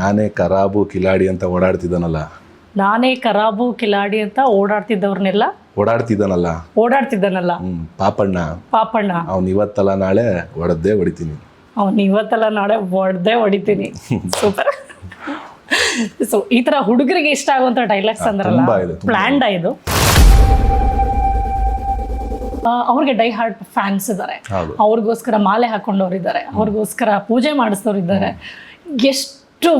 ನಾನೇ ಕರಾಬು ಕಿಲಾಡಿ ಅಂತ ಓಡಾಡ್ತಿದ್ದಾನಲ್ಲ. ನಾನೇ ಕರಾಬು ಕಿಲಾಡಿ ಅಂತ ಓಡಾಡ್ತಿದ್ದವ್ರನ್ನೆಲ್ಲ? ಓಡಾಡ್ತಿದ್ದಾನಲ್ಲ. ಓಡಾಡ್ತಿದ್ದಾನಲ್ಲ? ಹ್ಮ್ ಪಾಪಣ್ಣ. ಪಾಪಣ್ಣ. ಅವ್ನು ಇವತ್ತಲ್ಲ ನಾಳೆ ಹೊಡೆದೇ ಹೊಡಿತೀನಿ. ಅವ್ನು ಇವತ್ತಲ್ಲ ನಾಳೆ ಹೊಡೆದೇ ಹೊಡಿತೀನಿ. ಸೂಪರ್ ಸೊ ಈ ತರ ಹುಡುಗರಿಗೆ ಇಷ್ಟ ಆಗುವಂತ ಡೈಲಾಗ್ಸ್ ಅಂದ್ರಲ್ಲ ತುಂಬಾ ಇದೆ, ತುಂಬಾ ಪ್ಲಾನ್ಡ್ ಇದು. ಆ, ಅವ್ರಿಗೆ ಡೈ ಹಾರ್ಟ್ ಫ್ಯಾನ್ಸ್ ಇದ್ದಾರೆ ಹೌದು. ಅವ್ರಿಗೋಸ್ಕರ ಮಾಲೆ ಹಾಕೊಂಡವ್ರು ಇದ್ದಾರೆ ಅವ್ರಿಗೋಸ್ಕರ ಪೂಜೆ ಮಾಡಿಸ್ದವ್ರು ಇದ್ದಾರೆ ಎಷ್ಟು ಆ,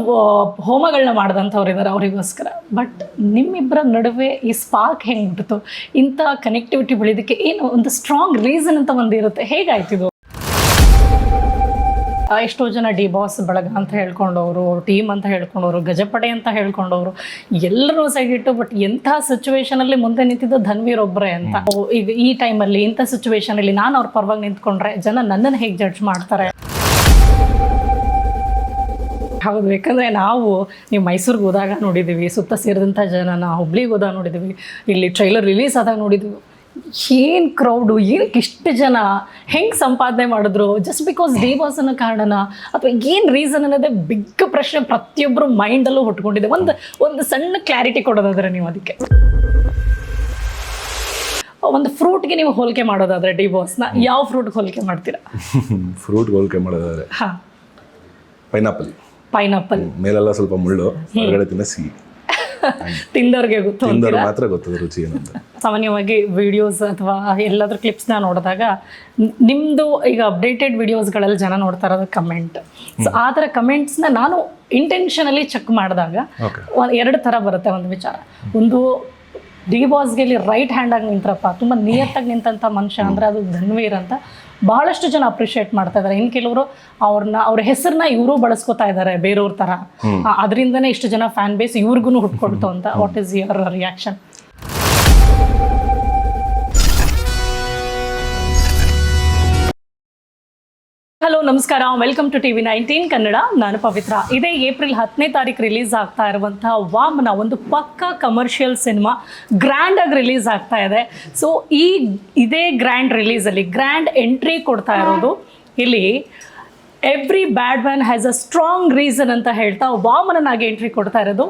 ಹೋಮಗಳನ್ನ ಮಾಡಿದಂಥವ್ರು ಇದ್ದಾರೆ ಅವರಿಗೋಸ್ಕರ. ಬಟ್ ನಿಮ್ಮಿಬ್ಬರ ನಡುವೆ ಈ ಸ್ಪಾರ್ಕ್ ಹೆಂಗೆ ಬಿಡ್ತು ಇಂಥ ಕನೆಕ್ಟಿವಿಟಿ ಬೆಳೆಯೋದಕ್ಕೆ ಏನು ಒಂದು ಸ್ಟ್ರಾಂಗ್ ರೀಸನ್ ಅಂತ ಒಂದು ಇರುತ್ತೆ. ಹೇಗಾಯ್ತಿದು ಇದು? ಎಷ್ಟೋ ಜನ ಡಿ ಬಾಸ್ ಬಳಗ ಅಂತ ಹೇಳ್ಕೊಂಡವರು ಟೀಮ್ ಅಂತ ಹೇಳ್ಕೊಂಡವರು ಗಜಪಡೆ ಅಂತ ಹೇಳ್ಕೊಂಡವರು ಎಲ್ಲರೂ ಸೈಡ್ ಇಟ್ಟು ಬಟ್ ಎಂಥ ಸಿಚುವೇಶನಲ್ಲಿ ಮುಂದೆ ನಿಂತಿದ್ದು ಧನ್ವೀರ್ ಒಬ್ಬರೇ ಅಂತ. ಈಗ ಈ ಟೈಮಲ್ಲಿ ಇಂಥ ಸಿಚುವೇಶನ್ ಅಲ್ಲಿ ನಾನು ಅವ್ರ ಪರವಾಗಿ ನಿಂತ್ಕೊಂಡ್ರೆ ಜನ ನನ್ನನ್ನು ಹೇಗೆ ಜಡ್ಜ್ ಮಾಡ್ತಾರೆ? ಹೌದು ಯಾಕಂದ್ರೆ ನಾವು ನೀವು ಮೈಸೂರಿಗೆ ಹೋದಾಗ ನೋಡಿದ್ದೀವಿ ಸುತ್ತ ಸೇರಿದಂಥ ಜನನ ಹುಬ್ಳಿಗೆ ಹೋದಾಗ ನೋಡಿದ್ದೀವಿ ಇಲ್ಲಿ ಟ್ರೈಲರ್ ರಿಲೀಸ್ ಆದಾಗ ನೋಡಿದ್ದೀವಿ. ಏನು ಕ್ರೌಡು ಏನಕ್ಕೆ ಇಷ್ಟು ಜನ ಹೆಂಗೆ ಸಂಪಾದನೆ ಮಾಡಿದ್ರು? ಜಸ್ಟ್ ಬಿಕಾಸ್ ಡಿ ಬಾಸ್ ಅನ್ನೋ ಕಾರಣನ ಅಥವಾ ಏನು ರೀಸನ್ ಅನ್ನೋದೇ ಬಿಗ್ ಪ್ರಶ್ನೆ ಪ್ರತಿಯೊಬ್ಬರು ಮೈಂಡಲ್ಲೂ ಹೊಟ್ಕೊಂಡಿದೆ. ಒಂದು ಒಂದು ಸಣ್ಣ ಕ್ಲಾರಿಟಿ ಕೊಡೋದಾದ್ರೆ ನೀವು ಅದಕ್ಕೆ. ಒಂದು ಫ್ರೂಟ್ಗೆ ನೀವು ಹೋಲಿಕೆ ಮಾಡೋದಾದ್ರೆ ಡಿ ಬಾಸ್ನ ಯಾವ ಫ್ರೂಟ್ಗೆ ಹೋಲಿಕೆ ಮಾಡ್ತೀರಾ? ಫ್ರೂಟ್ ಹೋಲಿಕೆ ಮಾಡೋದಾದ್ರೆ ಹಾಂ. Pineapple pineapple. ಮೇಲೆಲ್ಲ ಸ್ವಲ್ಪ ಮುಳ್ಳು ಹೊರಗಡೆ ತಿನ್ನ ಸಿಹಿ ತಿಂದವ್ರಿಗೆ ಗೊತ್ತು ಮಾತ್ರ ಗೊತ್ತದ ರುಚಿ ಏನಂತ. ಸಾಮಾನ್ಯವಾಗಿ ವಿಡಿಯೋಸ್ ಅಥವಾ ಎಲ್ಲಾದ್ರೂ ಕ್ಲಿಪ್ಸ್ನ ನೋಡಿದಾಗ ನಿಮ್ಮದು ನಿಮ್ದು ಈಗ ಅಪ್ಡೇಟೆಡ್ ವಿಡಿಯೋಸ್ಗಳಲ್ಲಿ ಜನ ನೋಡ್ತಾ ಇರೋದು ಕಮೆಂಟ್ ಸೊ ಆ ಥರ ಕಮೆಂಟ್ಸ್ನ ನಾನು ಇಂಟೆನ್ಷನಲಿ ಚೆಕ್ ಮಾಡಿದಾಗ ಎರಡು ಥರ ಬರುತ್ತೆ ಒಂದು ವಿಚಾರ. ಒಂದು ಡಿ ಬಾಸ್ಗೆ ಇಲ್ಲಿ ರೈಟ್ ಹ್ಯಾಂಡ್ ಆಗಿ ನಿಂತ್ರಪ್ಪ. ತುಂಬ ನಿಯತ್ತಾಗಿ ನಿಂತಂಥ ಮನುಷ್ಯ ಅಂದರೆ ಅದು ಧನ್ವೀರ್ ಅಂತ. ಬಹಳಷ್ಟು ಜನ ಅಪ್ರಿಷಿಯೇಟ್ ಮಾಡ್ತಾ ಇದ್ದಾರೆ ಇನ್ನು ಕೆಲವರು ಅವ್ರನ್ನ ಅವ್ರ ಹೆಸರನ್ನ ಇವರು ಬಳಸ್ಕೊತಾ ಇದ್ದಾರೆ ಬೇರೆಯವ್ರ ಥರ ಅದರಿಂದನೇ ಇಷ್ಟು ಜನ ಫ್ಯಾನ್ ಬೇಸ್ ಇವ್ರಿಗೂ ಹುಟ್ಕೊಳ್ತು ಅಂತ. What is your reaction hello, ನಮಸ್ಕಾರ. Welcome to TV nineteen Kannada. ನಾನು ಪವಿತ್ರ. ಇದೇ ಏಪ್ರಿಲ್ ಹತ್ತನೇ ತಾರೀಕು ರಿಲೀಸ್ ಆಗ್ತಾ ಇರುವಂತಹ ವಾಮನ ಒಂದು ಪಕ್ಕಾ ಕಮರ್ಷಿಯಲ್ ಸಿನಿಮಾ ಗ್ರ್ಯಾಂಡ್ ಆಗಿ ರಿಲೀಸ್ ಆಗ್ತಾ ಇದೆ. ಸೊ ಈ ಇದೇ ಗ್ರ್ಯಾಂಡ್ ರಿಲೀಸಲ್ಲಿ ಗ್ರ್ಯಾಂಡ್ ಎಂಟ್ರಿ ಕೊಡ್ತಾ ಇರೋದು ಇಲ್ಲಿ every bad man has a strong reason ಅಂತ ಹೇಳ್ತಾ ವಾಮನನಾಗಿ ಎಂಟ್ರಿ ಕೊಡ್ತಾ ಇರೋದು.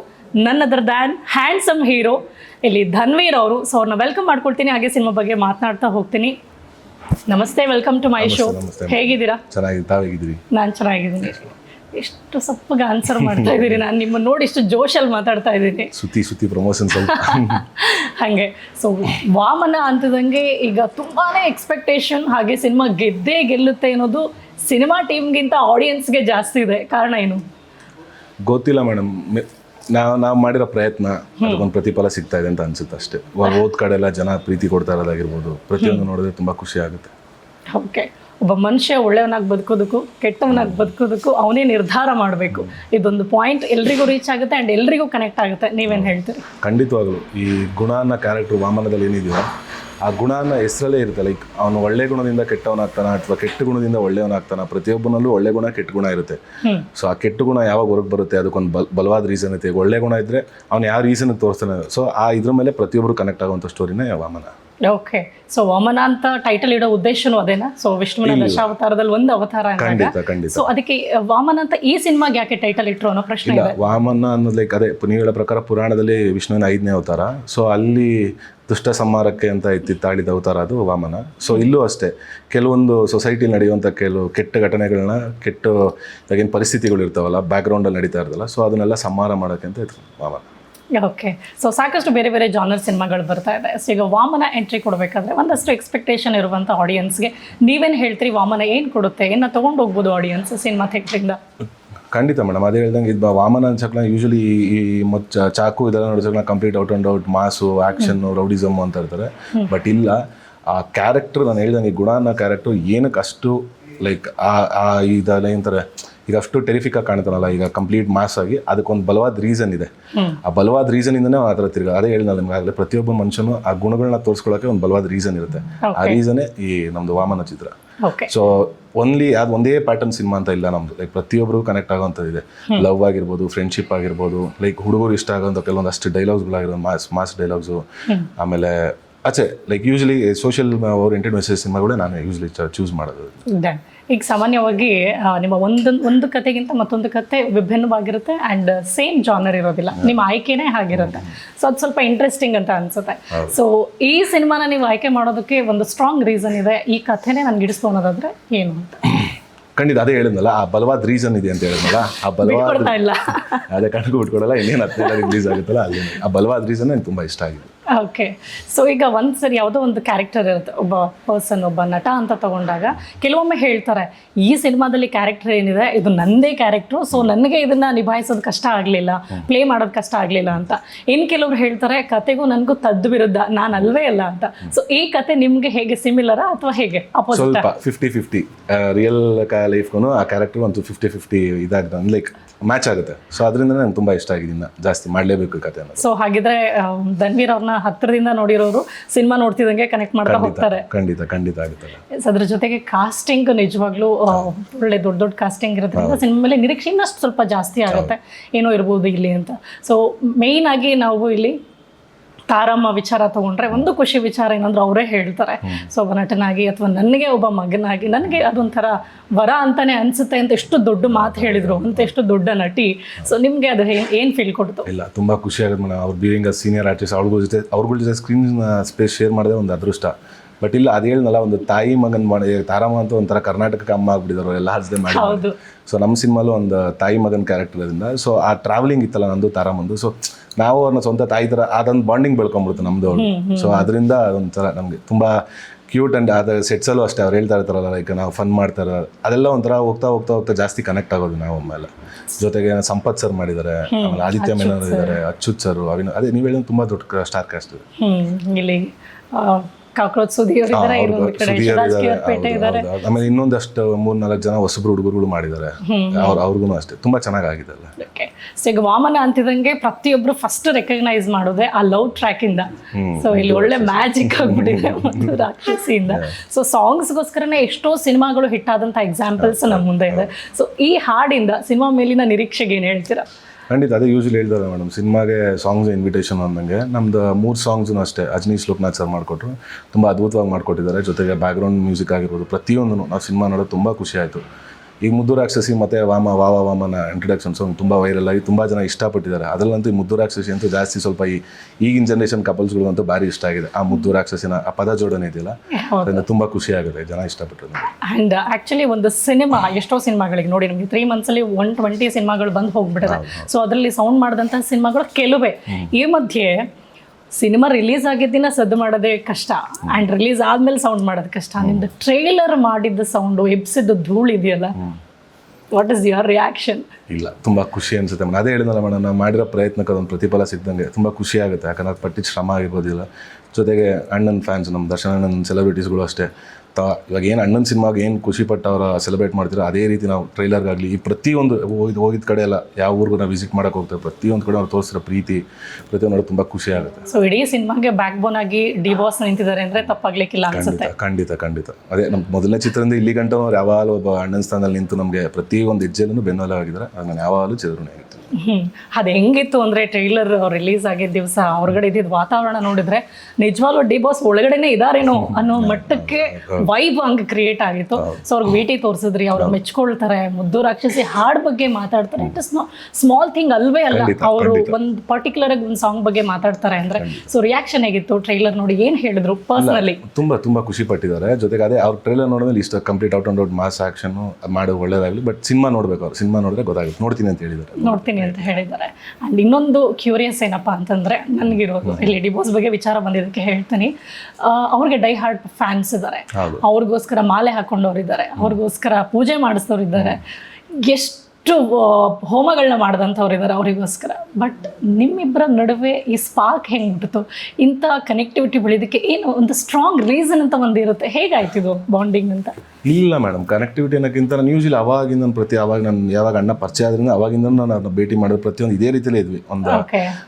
ನನ್ನದ್ರ ದ್ಯಾನ್ ಹ್ಯಾಂಡ್ಸಮ್ ಹೀರೋ ಇಲ್ಲಿ ಧನ್ವೀರ್ ಅವರು. ಸೊ ಅವ್ರನ್ನ ವೆಲ್ಕಮ್ ಮಾಡ್ಕೊಳ್ತೀನಿ. ಹಾಗೆ ಸಿನಿಮಾ ಬಗ್ಗೆ ಮಾತನಾಡ್ತಾ ಹೋಗ್ತೀನಿ. ನಮಸ್ತೆ ವೆಲ್ಕಮ್ ಟು ಮೈ ಶೋ. ಹೇಗಿದ್ದೀರಾ? ಚೆನ್ನಾಗಿ ನಾನು ಚೆನ್ನಾಗಿದ್ದೀನಿ. ಎಷ್ಟು ಸಪ್ಪಗೆ ಆನ್ಸರ್ ಮಾಡ್ತಾ ಇದ್ದೀರಿ ನಾನು. ನಿಮ್ಮನ್ನು ನೋಡಿ ಇಷ್ಟು ಜೋಶಲ್ಲಿ ಮಾತಾಡ್ತಾ ಇದ್ದೀನಿ. ಸುತ್ತಿ ಸುತ್ತಿ ಪ್ರಮೋಷನ್ ಸ್ವಲ್ಪ. ಹಾಗೆ. ಸೊ ವಾಮನ ಅಂತದಂಗೆ ಈಗ ತುಂಬಾನೇ ಎಕ್ಸ್ಪೆಕ್ಟೇಷನ್ ಹಾಗೆ ಸಿನಿಮಾ ಗೆದ್ದೇ ಗೆಲ್ಲುತ್ತೆ ಅನ್ನೋದು ಸಿನಿಮಾ ಟೀಮ್ಗಿಂತ ಆಡಿಯನ್ಸ್ಗೆ ಜಾಸ್ತಿ ಇದೆ. ಕಾರಣ ಏನು? ಗೊತ್ತಿಲ್ಲ ಮೇಡಮ್ ನಾವು ನಾವು ಮಾಡಿರೋ ಪ್ರಯತ್ನ ಅದಕ್ಕೊಂದು ಪ್ರತಿಫಲ ಸಿಗ್ತಾ ಇದೆ ಅಂತ ಅನ್ಸುತ್ತೆ ಅಷ್ಟೇ. ಇವಾಗ ಓದ್ ಕಡೆ ಎಲ್ಲ ಜನ ಪ್ರೀತಿ ಕೊಡ್ತಾ ಇರೋದಾಗಿರ್ಬೋದು. ಪ್ರತಿಯೊಂದು ನೋಡಿದ್ರೆ ತುಂಬಾ ಖುಷಿ ಆಗುತ್ತೆ. ಓಕೆ. ಒಬ್ಬ ಮನುಷ್ಯ ಒಳ್ಳೆಯವನಾಗಿ ಬದುಕೋದಕ್ಕೂ ಕೆಟ್ಟವನಾಗಿ ಬದುಕೋದಕ್ಕೂ ಅವನೇ ನಿರ್ಧಾರ ಮಾಡಬೇಕು. ಇದೊಂದು ಪಾಯಿಂಟ್ ಎಲ್ರಿಗೂ ರೀಚ್ ಆಗುತ್ತೆ ಆ್ಯಂಡ್ ಎಲ್ರಿಗೂ ಕನೆಕ್ಟ್ ಆಗುತ್ತೆ. ನೀವೇನು ಹೇಳ್ತೀರಿ? ಖಂಡಿತವಾಗಲೂ. ಈ ಗುಣ ಅನ್ನೋ ಕ್ಯಾರೆಕ್ಟರ್ ವಾಮನದಲ್ಲಿ ಏನಿದೆಯೋ ಆ ಗುಣ ಅನ್ನೋ ಹೆಸರಲ್ಲೇ ಇರುತ್ತೆ. ಲೈಕ್ ಅವನು ಒಳ್ಳೆ ಗುಣದಿಂದ ಕೆಟ್ಟವನಾಗ್ತಾನ ಅಥವಾ ಕೆಟ್ಟ ಗುಣದಿಂದ ಒಳ್ಳೆಯವನಾಗ್ತಾನ ಪ್ರತಿಯೊಬ್ಬನಲ್ಲೂ ಒಳ್ಳೆ ಗುಣ ಕೆಟ್ಟ ಗುಣ ಇರುತ್ತೆ. ಸೊ ಆ ಕೆಟ್ಟ ಗುಣ ಯಾವಾಗ ಹೊರಗೆ ಬರುತ್ತೆ? ಅದಕ್ಕೊಂದು ಬಲ್ ಬಲವಾದ ರೀಸನ್ ಐತೆ ಒಳ್ಳೆ ಗುಣ ಇದ್ರೆ ಅವ್ನು ಯಾವ ರೀಸನ್ ತೋರಿಸ್ತಾನೆ? ಸೊ ಆ ಇದ್ರ ಮೇಲೆ ಪ್ರತಿಯೊಬ್ಬರು ಕನೆಕ್ಟ್ ಆಗುವಂಥ ಸ್ಟೋರಿನೇ ವಾಮನ ಓಕೆ ಸೊ ವಾಮನ ಅಂತ ಟೈಟಲ್ ಇಡೋ ಉದ್ದೇಶನೂ ಅದೇನಾ? ಸೊ ವಿಷ್ಣುವಿನ ದಶಾವತಾರದಲ್ಲಿ ಒಂದು ಅವತಾರ ಖಂಡಿತ ಖಂಡಿತ. ಸೊ ಅದಕ್ಕೆ ವಾಮನ ಅಂತ ಈ ಸಿನಿಮಾಗೆ ಯಾಕೆ ಟೈಟಲ್ ಇಟ್ರು ಅನ್ನೋ ಪ್ರಶ್ನೆ ಇಲ್ಲ ಇದೆ. ವಾಮನ ಅನ್ನೋದು ಲೈಕ್ ಅದೇ ಪುನಿಗಳ ಹೇಳೋ ಪ್ರಕಾರ ಪುರಾಣದಲ್ಲಿ ವಿಷ್ಣುವಿನ ಐದನೇ ಅವತಾರ. ಸೊ ಅಲ್ಲಿ ದುಷ್ಟ ಸಂಹಾರಕ್ಕೆ ಅಂತ ಎತ್ತಿ ತಾಳಿದ ಅವತಾರ ಅದು ವಾಮನ ಸೊ ಇಲ್ಲೂ ಅಷ್ಟೇ ಕೆಲವೊಂದು ಸೊಸೈಟಿ ನಡೆಯುವಂಥ ಕೆಲವು ಕೆಟ್ಟ ಘಟನೆಗಳನ್ನ ಕೆಟ್ಟ ಪರಿಸ್ಥಿತಿಗಳು ಇರ್ತಾವಲ್ಲ ಬ್ಯಾಕ್ಗ್ರೌಂಡಲ್ಲಿ ನಡೀತಾ ಇರ್ತಲ್ಲ ಸೊ ಅದನ್ನೆಲ್ಲ ಸಂಹಾರ ಮಾಡೋಕ್ಕೆ ಅಂತ ಇತ್ತು ವಾಮನ ಓಕೆ ಸೊ ಸಾಕಷ್ಟು ಬೇರೆ ಬೇರೆ ಜಾನರ್ ಸಿನಿಮಾಗಳು ಬರ್ತಾ ಇದೆ. ಸೊ ಈಗ ವಾಮನ ಎಂಟ್ರಿ ಕೊಡಬೇಕಾದ್ರೆ ಒಂದಷ್ಟು ಎಕ್ಸ್ಪೆಕ್ಟೇಷನ್ ಇರುವಂಥ ಆಡಿಯನ್ಸ್ಗೆ ನೀವೇನು ಹೇಳ್ತೀರಿ? ವಾಮನ ಏನು ಕೊಡುತ್ತೆ? ಏನ ತೊಗೊಂಡು ಹೋಗ್ಬೋದು ಆಡಿಯನ್ಸ್ ಸಿನಿಮಾ ಥಿಯೇಟ್ರಿಂದ ಖಂಡಿತ ಮೇಡಮ್. ಅದೇ ಹೇಳ್ದಂಗೆ ಇದು ವಾಮನ ಅನ್ಸಕ್ಲ ಯೂಶಲಿ ಈ ಮೊಚ್ಚ ಚಾಕು ಇದೆಲ್ಲ ನೋಡಿಸಕ್ಲ complete out and out mass action rowdyism ಅಂತ ಇರ್ತಾರೆ. ಬಟ್ ಇಲ್ಲ ಆ ಕ್ಯಾರೆಕ್ಟರ್ ನಾನು ಹೇಳ್ದಂಗೆ ಗುಣ ಅನ್ನೋ ಕ್ಯಾರೆಕ್ಟರ್ ಏನಕ್ಕೆ ಅಷ್ಟು ಲೈಕ್ ಆ ಆ ಇದೆಲ್ಲ ಏನಂತಾರೆ ಈಗ ಅಷ್ಟು ಟೆರಿಫಿಕ್ ಆಗಿ ಕಾಣ್ತಾರಲ್ಲ ಈಗ ಕಂಪ್ಲೀಟ್ ಮಾಸ್ ಆಗಿ ಅದಕ್ಕೊಂದು ಬಲವಾದ ರೀಸನ್ ಇದೆ. ಆ ಬಲವಾದ ರೀಸನ್ ಇಂದನೇ ಆ ಥರ ತಿರ್ಗ ಅದೇ ಹೇಳಿದ ನಿಮ್ಗೆ ಆಗಲೇ ಪ್ರತಿಯೊಬ್ಬ ಮನುಷ್ಯನು ಆ ಗುಣಗಳನ್ನ ತೋರಿಸ್ಕೊಳ್ಳೋಕೆ ಒಂದು ಬಲವಾದ ರೀಸನ್ ಇರುತ್ತೆ. ಆ ರೀಸನೇ ಈ ನಮ್ದು ವಾಮನ ಚಿತ್ರ. ಸೊ ಓನ್ಲಿ ಅದು ಒಂದೇ ಪ್ಯಾಟರ್ನ್ ಸಿನಿಮಾ ಅಂತ ಇಲ್ಲ ನಮ್ದು. ಲೈಕ್ ಪ್ರತಿಯೊಬ್ಬರು ಕನೆಕ್ಟ್ ಆಗೋಂಥದ್ದು ಇದೆ. ಲವ್ ಆಗಿರ್ಬೋದು ಫ್ರೆಂಡ್ಶಿಪ್ ಆಗಿರ್ಬೋದು ಲೈಕ್ ಹುಡುಗರು ಇಷ್ಟ ಆಗೋಂಥ ಕೆಲವೊಂದಷ್ಟು ಡೈಲಾಗ್ಸ್ಗಳಾಗಿರೋದು ಮಾಸ್ ಮಾಸ್ ಡೈಲಾಗ್ಸು ಆಮೇಲೆ ಆಚೆ like usually social oriented message ಸಿನಿಮಾಗಳೇ ನಾನು ಯೂಶಲಿ ಚೂಸ್ ಮಾಡೋದು. ಈಗ ಸಾಮಾನ್ಯವಾಗಿ ನಿಮ್ಮ ಒಂದು ಒಂದು ಕತೆಗಿಂತ ಮತ್ತೊಂದು ಕತೆ ವಿಭಿನ್ನವಾಗಿರುತ್ತೆ ಆ್ಯಂಡ್ ಸೇಮ್ ಜಾನರ್ ಇರೋದಿಲ್ಲ. ನಿಮ್ಮ ಆಯ್ಕೆನೇ ಹಾಗಿರುತ್ತೆ. ಸೊ ಅದು ಸ್ವಲ್ಪ ಇಂಟ್ರೆಸ್ಟಿಂಗ್ ಅಂತ ಅನ್ಸುತ್ತೆ. ಸೊ ಈ ಸಿನಿಮಾನ ನೀವು ಆಯ್ಕೆ ಮಾಡೋದಕ್ಕೆ ಒಂದು ಸ್ಟ್ರಾಂಗ್ ರೀಸನ್ ಇದೆ. ಈ ಕಥೆನೇ ನನ್ಗೆ ಇಡಿಸ್ತು ಅನ್ನೋದಾದ್ರೆ ಏನು ಅಂತ. ಖಂಡಿತ ಅದೇ ಹೇಳಿದ್ನಲ್ಲ ಆ ಬಲವಾದ ರೀಸನ್ ಇದೆ ಅಂತ ಹೇಳಿದ್ನಲ್ಲ ಆ ಬಲವಾದ ಅದೇ ಕಣಕ್ಕೂ ಬಿಟ್ಕೊಡಲ್ಲ ಇನ್ನೇನು ಹತ್ತಿರ ರಿಲೀಸ್ ಆಗುತ್ತಲ್ಲ ಅಲ್ಲಿ ಆ ಬಲವಾದ ರೀಸನ್ ನನಗೆ ತುಂಬ ಇಷ್ಟ ಆಗಿದೆ. ಓಕೆ ಸೊ ಈಗ ಒಂದ್ಸರಿ ಯಾವುದೋ ಒಂದು ಕ್ಯಾರೆಕ್ಟರ್ ಇರುತ್ತೆ. ಒಬ್ಬ ಪರ್ಸನ್ ಒಬ್ಬ ನಟ ಅಂತ ತಗೊಂಡಾಗ ಕೆಲವೊಮ್ಮೆ ಹೇಳ್ತಾರೆ ಈ ಸಿನಿಮಾದಲ್ಲಿ ಕ್ಯಾರೆಕ್ಟರ್ ಏನಿದೆ? ಇದು ನಂದೇ ಕ್ಯಾರೆಕ್ಟ್ರು ಸೊ ನನಗೆ ಇದನ್ನ ನಿಭಾಯಿಸೋದು ಕಷ್ಟ ಆಗಲಿಲ್ಲ. ಪ್ಲೇ ಮಾಡೋದು ಕಷ್ಟ ಆಗಲಿಲ್ಲ ಅಂತ. ಇನ್ನು ಕೆಲವ್ರು ಹೇಳ್ತಾರೆ ಕತೆಗೂ ನನಗೂ ತದ್ದು ವಿರುದ್ಧ. ನಾನು ಅಲ್ವೇ ಅಲ್ಲ ಅಂತ. ಸೊ ಈ ಕತೆ ನಿಮಗೆ ಹೇಗೆ ಸಿಮಿಲರಾ ಅಥವಾ ಹೇಗೆ? ಅಪೋಸಿಟ್ ಸ್ವಲ್ಪ ಫಿಫ್ಟಿ ಫಿಫ್ಟಿ ರಿಯಲ್ ಲೈಫ್ಗೂ ಆ ಕ್ಯಾರೆಕ್ಟರ್ ಒಂದು ಫಿಫ್ಟಿ ಫಿಫ್ಟಿ ಇದಾಗ್ತದೆ ಲೈಕ್ ಮ್ಯಾಚ್ ಆಗುತ್ತೆ. ಸೊ ಅದರಿಂದ ನಂಗೆ ತುಂಬಾ ಇಷ್ಟ ಆಗಿದ್ದೀನಿ ಜಾಸ್ತಿ. ಮಾಡಲೇಬೇಕು ಕತೆ ಸೊ ಹಾಗಿದ್ರೆ ಧನ್ವೀರ್ ಅವ್ರನ್ನ ಹತ್ತಿರದಿಂದ ನೋಡಿರೋರು ಸಿನಿಮಾ ನೋಡ್ತಿದಂಗೆ ಕನೆಕ್ಟ್ ಮಾಡ್ತಾ ಹೋಗ್ತಾರೆ. ಖಂಡಿತ ಖಂಡಿತ ಆಗುತ್ತಲ್ಲ Yes, ಅದ್ರ ಜೊತೆಗೆ ಕಾಸ್ಟಿಂಗ್ ನಿಜವಾಗ್ಲೂ ಒಳ್ಳೆ ದೊಡ್ಡ ದೊಡ್ಡ ಕಾಸ್ಟಿಂಗ್ ಇರೋದ್ರಿಂದ ಸಿನಿಮಾ ಮೇಲೆ ನಿರೀಕ್ಷೆ ಇನ್ನಷ್ಟು ಸ್ವಲ್ಪ ಜಾಸ್ತಿ ಆಗುತ್ತೆ. ಏನೋ ಇರ್ಬೋದು ಇಲ್ಲಿ ಅಂತ. ಸೊ ಮೇಯ್ನ್ ಆಗಿ ನಾವು ಇಲ್ಲಿ ತಾರಮ್ಮ ವಿಚಾರ ತಗೊಂಡ್ರೆ ಒಂದು ಖುಷಿ ವಿಚಾರ ಏನಂದ್ರೆ ಅವರೇ ಹೇಳ್ತಾರೆ. ಸೊ ಒಬ್ಬ ನಟನಾಗಿ ಅಥವಾ ನನಗೆ ಒಬ್ಬ ಮಗನಾಗಿ ನನಗೆ ಅದೊಂಥರ ವರ ಅಂತಾನೆ ಅನ್ಸುತ್ತೆ ಅಂತ ಎಷ್ಟು ದೊಡ್ಡ ಮಾತು ಹೇಳಿದ್ರು ಅಂತ ಎಷ್ಟು ದೊಡ್ಡ ನಟಿ. ಸೊ ನಿಮಗೆ ಅದು ಏನು ಫೀಲ್ ಕೊಡ್ತು? ಇಲ್ಲ ತುಂಬ ಖುಷಿ ಆಗುತ್ತೆ ಮೇಡಮ್. ಅವ್ರು ಬೀರಿಂಗ್ ಅ ಸೀನಿಯರ್ ಆರ್ಟಿಸ್ಟ್ ಅವ್ರಿಗೂ ಜೊತೆ ಅವ್ರಗಳ ಜೊತೆ ಸ್ಕ್ರೀನ್ ಸ್ಪೇಸ್ ಶೇರ್ ಮಾಡಿದೆ ಒಂದು ಅದೃಷ್ಟ. ಬಟ್ ಇಲ್ಲ ಅದು ಹೇಳಿದ್ನಲ್ಲ ಒಂದು ತಾಯಿ ಮಗನ್ ಮಾಡಿ ತಾರಮ್ಮ ಅಂತ ಒಂಥರ ಕರ್ನಾಟಕಕ್ಕೆ ಅಮ್ಮ ಆಗ್ಬಿಟ್ಟಿದ್ರು ಎಲ್ಲ ಹಚ್ಚದೆ ಮಾಡಿ ಸೊ ನಮ್ಮ ಸಿನಿಮಾಲು ಒಂದು ತಾಯಿ ಮಗನ ಕ್ಯಾರೆಕ್ಟರ್ ಅದರಿಂದ ಸೊ ಆ ಟ್ರಾವೆಲಿಂಗ್ ಇತ್ತಲ್ಲ ನಂದು ತಾರಮ್ಮಂದು. ಸೊ ನಾವು ಅವ್ರನ್ನ ಸ್ವಂತ ತಾಯಿ ಥರ ಅದೊಂದು ಬಾಂಡಿಂಗ್ ಬೆಳ್ಕೊಂಡ್ಬಿಡ್ತು ನಮ್ದು ಅವಳು ಸೊ ಅದರಿಂದ ಒಂಥರ ನಮಗೆ ತುಂಬ ಕ್ಯೂಟ್ ಆ್ಯಂಡ್ ಅದು ಸೆಟ್ಸಲ್ಲೂ ಅಷ್ಟೇ ಅವ್ರು ಹೇಳ್ತಾ ಇರ್ತಾರಲ್ಲ ಲೈಕ್ ನಾವು ಫನ್ ಮಾಡ್ತಾರೆ. ಅದೆಲ್ಲ ಒಂಥರ ಹೋಗ್ತಾ ಹೋಗ್ತಾ ಹೋಗ್ತಾ ಜಾಸ್ತಿ ಕನೆಕ್ಟ್ ಆಗೋದು ನಾವು ಆಮೇಲೆ ಜೊತೆಗೆ ಸಂಪತ್ ಸರ್ ಮಾಡಿದ್ದಾರೆ ಆಮೇಲೆ ಆದಿತ್ಯ ಮೇನರ್ ಇದ್ದಾರೆ ಅಚ್ಯುತ್ ಸರ್ ಅವಿನ ಅದೇ ನೀವು ಹೇಳಿದ ತುಂಬ ದೊಡ್ಡ ಸ್ಟಾರ್ ಕಾಸ್ಟ್ ಇಲ್ಲಿ ಕಾಕ್ರೋಚ್ ಸುದಿ ಅವರು ಇದ್ದಾರೆ ಇನ್ನೊಂದು ಕಡೆ ಪೇಟೆ ಇದ್ದಾರೆ ಆಮೇಲೆ ಇನ್ನೊಂದಷ್ಟು ಮೂರ್ ನಾಲ್ಕು ಜನ ಹೊಸಬ್ರು ಹುಡುಗರುಗಳು ಮಾಡಿದ್ದಾರೆ. ಅವ್ರ ಅವ್ರಿಗೂ ಅಷ್ಟೇ ತುಂಬಾ ಚೆನ್ನಾಗಿದೆ ಅಲ್ಲ ಸೊ ಈಗ ವಾಮನ ಅಂತಿದಂಗೆ ಪ್ರತಿಯೊಬ್ರು ಫಸ್ಟ್ ರೆಕಗ್ನೈಸ್ ಮಾಡೋದೆ ಆ ಲವ್ ಟ್ರ್ಯಾಕ್ ಇಂದ. ಸೊ ಇಲ್ಲಿ ಒಳ್ಳೆ ಮ್ಯಾಜಿಕ್ ಆಗ್ಬಿಟ್ಟಿದೆ ಒಂದು ರಾಕ್ಷಸಿಯಿಂದ. ಸೊ ಸಾಂಗ್ಸ್ಗೋಸ್ಕರನೇ ಎಷ್ಟೋ ಸಿನಿಮಾಗಳು ಹಿಟ್ ಆದಂತ ಎಕ್ಸಾಂಪಲ್ಸ್ ನಮ್ಮ ಮುಂದೆ ಇದೆ. ಸೊ ಈ ಹಾಡಿಂದ ಸಿನಿಮಾ ಮೇಲಿನ ನಿರೀಕ್ಷೆಗೆ ಏನು ಹೇಳ್ತೀರಾ? ಖಂಡಿತ ಅದೇ ಯೂಶಲಿ ಹೇಳ್ತಾರೆ ಮೇಡಮ್ ಸಿನಿಮಾಗೆ ಸಾಂಗ್ಸ್ ಇನ್ವಿಟೇಷನ್ ಅಂದಂಗೆ ನಮ್ದು ಮೂರು ಸಾಂಗ್ಸೂ ಅಷ್ಟೇ ಅಜನೀಶ್ ಲೋಕನಾಥ್ ಸರ್ ಮಾಡಿಕೊಟ್ರು. ತುಂಬ ಅದ್ಭುತವಾಗಿ ಮಾಡಿಕೊಟ್ಟಿದ್ದಾರೆ. ಜೊತೆಗೆ ಬ್ಯಾಕ್ಗ್ರೌಂಡ್ ಮ್ಯೂಸಿಕ್ ಆಗಿರ್ಬೋದು ಪ್ರತಿಯೊಂದು ನಾವು ಸಿನಿಮಾ ನೋಡೋದು ತುಂಬ ಖುಷಿ ಆಯಿತು. ಈಗ ಮುದ್ದು ರಾಕ್ಷಸಿ ಮತ್ತು ವಾಮ ವಾವ ವಾಮನ ಇಂಟ್ರಡಕ್ಷನ್ ಸಾಂಗ್ ತುಂಬ ವೈರಲ್ ಆಗಿ ತುಂಬ ಜನ ಇಷ್ಟಪಟ್ಟಿದ್ದಾರೆ. ಅದರಲ್ಲಂತೂ ಈ ಮುದ್ದು ರಾಕ್ಷಸಿ ಅಂತೂ ಜಾಸ್ತಿ ಸ್ವಲ್ಪ ಈ ಈಗಿನ ಜನ್ರೇಷನ್ ಕಪಲ್ಸ್ಗಳಿಗಂತೂ ಭಾರಿ ಇಷ್ಟ ಆಗಿದೆ. ಆ ಮುದ್ದು ರಾಕ್ಷಸಿನ ಆ ಪದ ಜೋಡಣೆ ಇದೆಯಲ್ಲ? ಅದರಿಂದ ತುಂಬ ಖುಷಿ ಆಗುತ್ತೆ ಜನ ಇಷ್ಟಪಟ್ಟರು. ಆ್ಯಂಡ್ ಆ್ಯಕ್ಚುಲಿ ಒಂದು ಸಿನಿಮಾ ಎಷ್ಟೋ ಸಿನಿಮಾಗಳಿಗೆ ನೋಡಿ ನಮಗೆ ತ್ರೀ ಮಂತ್ಸಲ್ಲಿ ಒನ್ ಟ್ವೆಂಟಿ ಸಿನಿಮಾಗಳು ಬಂದು ಹೋಗ್ಬಿಟ್ಟಿದೆ. ಸೊ ಅದರಲ್ಲಿ ಸೌಂಡ್ ಮಾಡಿದಂಥ ಸಿನಿಮಾಗಳು ಕೆಲವೇ. ಈ ಮಧ್ಯೆ ಸಿನಿಮಾ ರಿಲೀಸ್ ಆಗಿದ್ದಿನ ಸದ್ದು ಮಾಡೋದೇ ಕಷ್ಟ. ಆ್ಯಂಡ್ ರಿಲೀಸ್ ಆದ್ಮೇಲೆ ಸೌಂಡ್ ಮಾಡೋದು ಕಷ್ಟ. ನಿಮ್ದು ಟ್ರೈಲರ್ ಮಾಡಿದ್ದ ಸೌಂಡು ಎಬ್ಸಿದ್ದು ಧೂಳು ಇದೆಯಲ್ಲ? ವಾಟ್ ಇಸ್ ಯುವರ್ ರಿಯಾಕ್ಷನ್ ಇಲ್ಲ ತುಂಬ ಖುಷಿ ಅನಿಸುತ್ತೆ ಮೇಡಮ್ ಅದೇ ಹೇಳಿದ್ನಲ್ಲ ಮೇಡಮ್ ನಾವು ಮಾಡಿರೋ ಪ್ರಯತ್ನಕ್ಕೆ ಅದೊಂದು ಪ್ರತಿಫಲ ಸಿದ್ದಂಗೆ ತುಂಬ ಖುಷಿ ಆಗುತ್ತೆ. ಯಾಕಂದ್ರೆ ಅದು ಪಟ್ಟಿ ಶ್ರಮ ಆಗಿರ್ಬೋದಿಲ್ಲ ಜೊತೆಗೆ ಅಣ್ಣನ ಫ್ಯಾನ್ಸ್ ನಮ್ಮ ದರ್ಶನ ಅಣ್ಣನ ಸೆಲೆಬ್ರಿಟೀಸ್ಗಳು ಅಷ್ಟೇ. ತ ಇವಾಗ ಏನು ಅಣ್ಣನ ಸಿನಿಮಾಗೆ ಏನು ಖುಷಿ ಪಟ್ಟು ಅವರ ಸೆಲೆಬ್ರೇಟ್ ಮಾಡ್ತೀರೋ ಅದೇ ರೀತಿ ನಾವು ಟ್ರೈಲರ್ಗಾಗಲಿ ಈ ಪ್ರತಿಯೊಂದು ಹೋಗಿದ್ ಹೋಗಿದ ಕಡೆ ಎಲ್ಲ ಯಾವ ಊರಿಗೂ ನಾವು ವಿಸಿಟ್ ಮಾಡೋಕೆ ಹೋಗ್ತೇವೆ ಪ್ರತಿಯೊಂದು ಕಡೆ ಅವ್ರು ತೋರಿಸಿರೋ ಪ್ರೀತಿ ಪ್ರತಿಯೊಂದು ನೋಡಿ ತುಂಬ ಖುಷಿ ಆಗುತ್ತೆ. ಸೊ ಇಡೀ ಸಿನಿಮಾಗೆ ಬ್ಯಾಕ್ ಬೋನ್ ಆಗಿ ಡಿ ಬಾಸ್ ನಿಂತಿದ್ದಾರೆ ಅಂದರೆ ತಪ್ಪಾಗ್ಲಿಕ್ಕಿಲ್ಲ ಅನ್ಸುತ್ತೆ. ಖಂಡಿತ ಖಂಡಿತ ಖಂಡಿತ. ಅದೇ ನಮ್ಮ ಮೊದಲನೇ ಚಿತ್ರದಿಂದ ಇಲ್ಲಿ ಗಂಟ ಅವ್ರು ಯಾವಾಗಲೂ ಒಬ್ಬ ಅಣ್ಣನ ಸ್ಥಾನದಲ್ಲಿ ನಿಂತು ನಮಗೆ ಪ್ರತಿಯೊಂದು ಹೆಜ್ಜೆಲ್ಲೂ ಬೆನ್ನೆಲುಬಾಗಿದ್ದಾರೆ ಅದು ನಾನು ಯಾವಾಗಲೂ ಚಿತ್ರನೇ ಹ್ಮ್ ಅದು ಹೆಂಗಿತ್ತು ಅಂದ್ರೆ ಟ್ರೈಲರ್ ರಿಲೀಸ್ ಆಗಿದ್ದ ದಿವಸ ಹೊರಗಡೆ ಇದ್ದಿದ್ದ ವಾತಾವರಣ ನೋಡಿದ್ರೆ ನಿಜವಾಗ್ಲೂ ಡಿ ಬಾಸ್ ಒಳಗಡೆನೆ ಇದಾರೇನೋ ಅನ್ನೋ ಮಟ್ಟಕ್ಕೆ ವೈಬ್ ಹಂಗೆ ಕ್ರಿಯೇಟ್ ಆಗಿತ್ತು. ಸೊ ಅವ್ರಿಗೆ ಭೇಟಿ ತೋರಿಸಿದ್ರಿ ಅವ್ರು ಮೆಚ್ಕೊಳ್ತಾರೆ ಮುದ್ದು ರಾಕ್ಷಸಿ ಹಾಡ್ ಬಗ್ಗೆ ಮಾತಾಡ್ತಾರೆ. It is no small thing ಅಲ್ವೇ ಅಲ್ಲ. ಅವರು. ಒಂದು ಪರ್ಟಿಕ್ಯುಲರ್ ಆಗಿ ಒಂದು ಸಾಂಗ್ ಬಗ್ಗೆ ಮಾತಾಡ್ತಾರೆ ಅಂದ್ರೆ ಸೊ ರಿಯಾಕ್ಷನ್ ಹೇಗಿತ್ತು? ಟ್ರೈಲರ್ ನೋಡಿ ಏನ್ ಹೇಳಿದ್ರು ಪರ್ಸನಲಿ ತುಂಬಾ ತುಂಬಾ ಖುಷಿ ಪಟ್ಟಿದ್ದಾರೆ. ಜೊತೆಗೆ ಅದೇ ಅವ್ರ ಟ್ರೈಲರ್ ನೋಡಿದ್ಮೇಲೆ ಇಷ್ಟ complete out and out mass action ಮಾಡೋ ಒಳ್ಳೇದಾಗಲಿ ಬಟ್ ಸಿನಿಮಾ ನೋಡ್ಬೇಕು ಅವ್ರು. ಸಿನಿಮಾ ನೋಡಿದ್ರೆ ಗೊತ್ತಾಗುತ್ತೆ. ನೋಡ್ತೀನಿ ಅಂತ ಹೇಳಿದ್ದಾರೆ. ನೋಡ್ತೀನಿ. ಅಂತ ಹೇಳಿದ್ದಾರೆ. ಅಂಡ್ ಇನ್ನೊಂದು ಕ್ಯೂರಿಯಸ್ ಏನಪ್ಪ ಅಂತಂದ್ರೆ ನನಗಿರೋದು ಇಲ್ಲಿ ಡಿಬೋಸ್ ಬಗ್ಗೆ ವಿಚಾರ ಬಂದಿದ್ದಕ್ಕೆ ಹೇಳ್ತೀನಿ. ಅವ್ರಿಗೆ ಡೈ ಹಾರ್ಟ್ ಫ್ಯಾನ್ಸ್ ಇದ್ದಾರೆ. ಅವ್ರಿಗೋಸ್ಕರ ಮಾಲೆ ಹಾಕೊಂಡವ್ರು ಇದ್ದಾರೆ ಅವ್ರಿಗೋಸ್ಕರ ಪೂಜೆ ಮಾಡಿಸಿದವ್ರು ಇದ್ದಾರೆ ಎಷ್ಟು ಆ, ಹೋಮಗಳನ್ನ ಮಾಡಿದಂಥವ್ರು ಇದ್ದಾರೆ ಅವರಿಗೋಸ್ಕರ. ಬಟ್ ನಿಮ್ಮಿಬ್ಬರ ನಡುವೆ ಈ ಸ್ಪಾರ್ಕ್ ಹೆಂಗೆ ಬಿಡ್ತು ಇಂಥ ಕನೆಕ್ಟಿವಿಟಿ ಬೆಳೆಯೋದಕ್ಕೆ ಏನು ಒಂದು ಸ್ಟ್ರಾಂಗ್ ರೀಸನ್ ಅಂತ ಒಂದು ಇರುತ್ತೆ ಇದು ಬಾಂಡಿಂಗ್ ಅಂತ? ಇಲ್ಲ ಮೇಡಮ್ ಕನೆಕ್ಟಿವಿಟಿ ಅನ್ನೋಕ್ಕಿಂತ ನಾನು ಯೂಶಲಿ ಅವಾಗಿಂದ ನಾನು ಪ್ರತಿ ಅವಾಗ ನಾನು ಯಾವಾಗ ಅಣ್ಣ ಪರಿಚಯ ಆದ್ರಿಂದ ಅವಾಗಿಂದ ನಾನು ಅವ್ರನ್ನ ಭೇಟಿ ಮಾಡಿದ ಪ್ರತಿಯೊಂದು ಇದೇ ರೀತಿಯಲ್ಲೇ ಇದ್ವಿ. ಒಂದು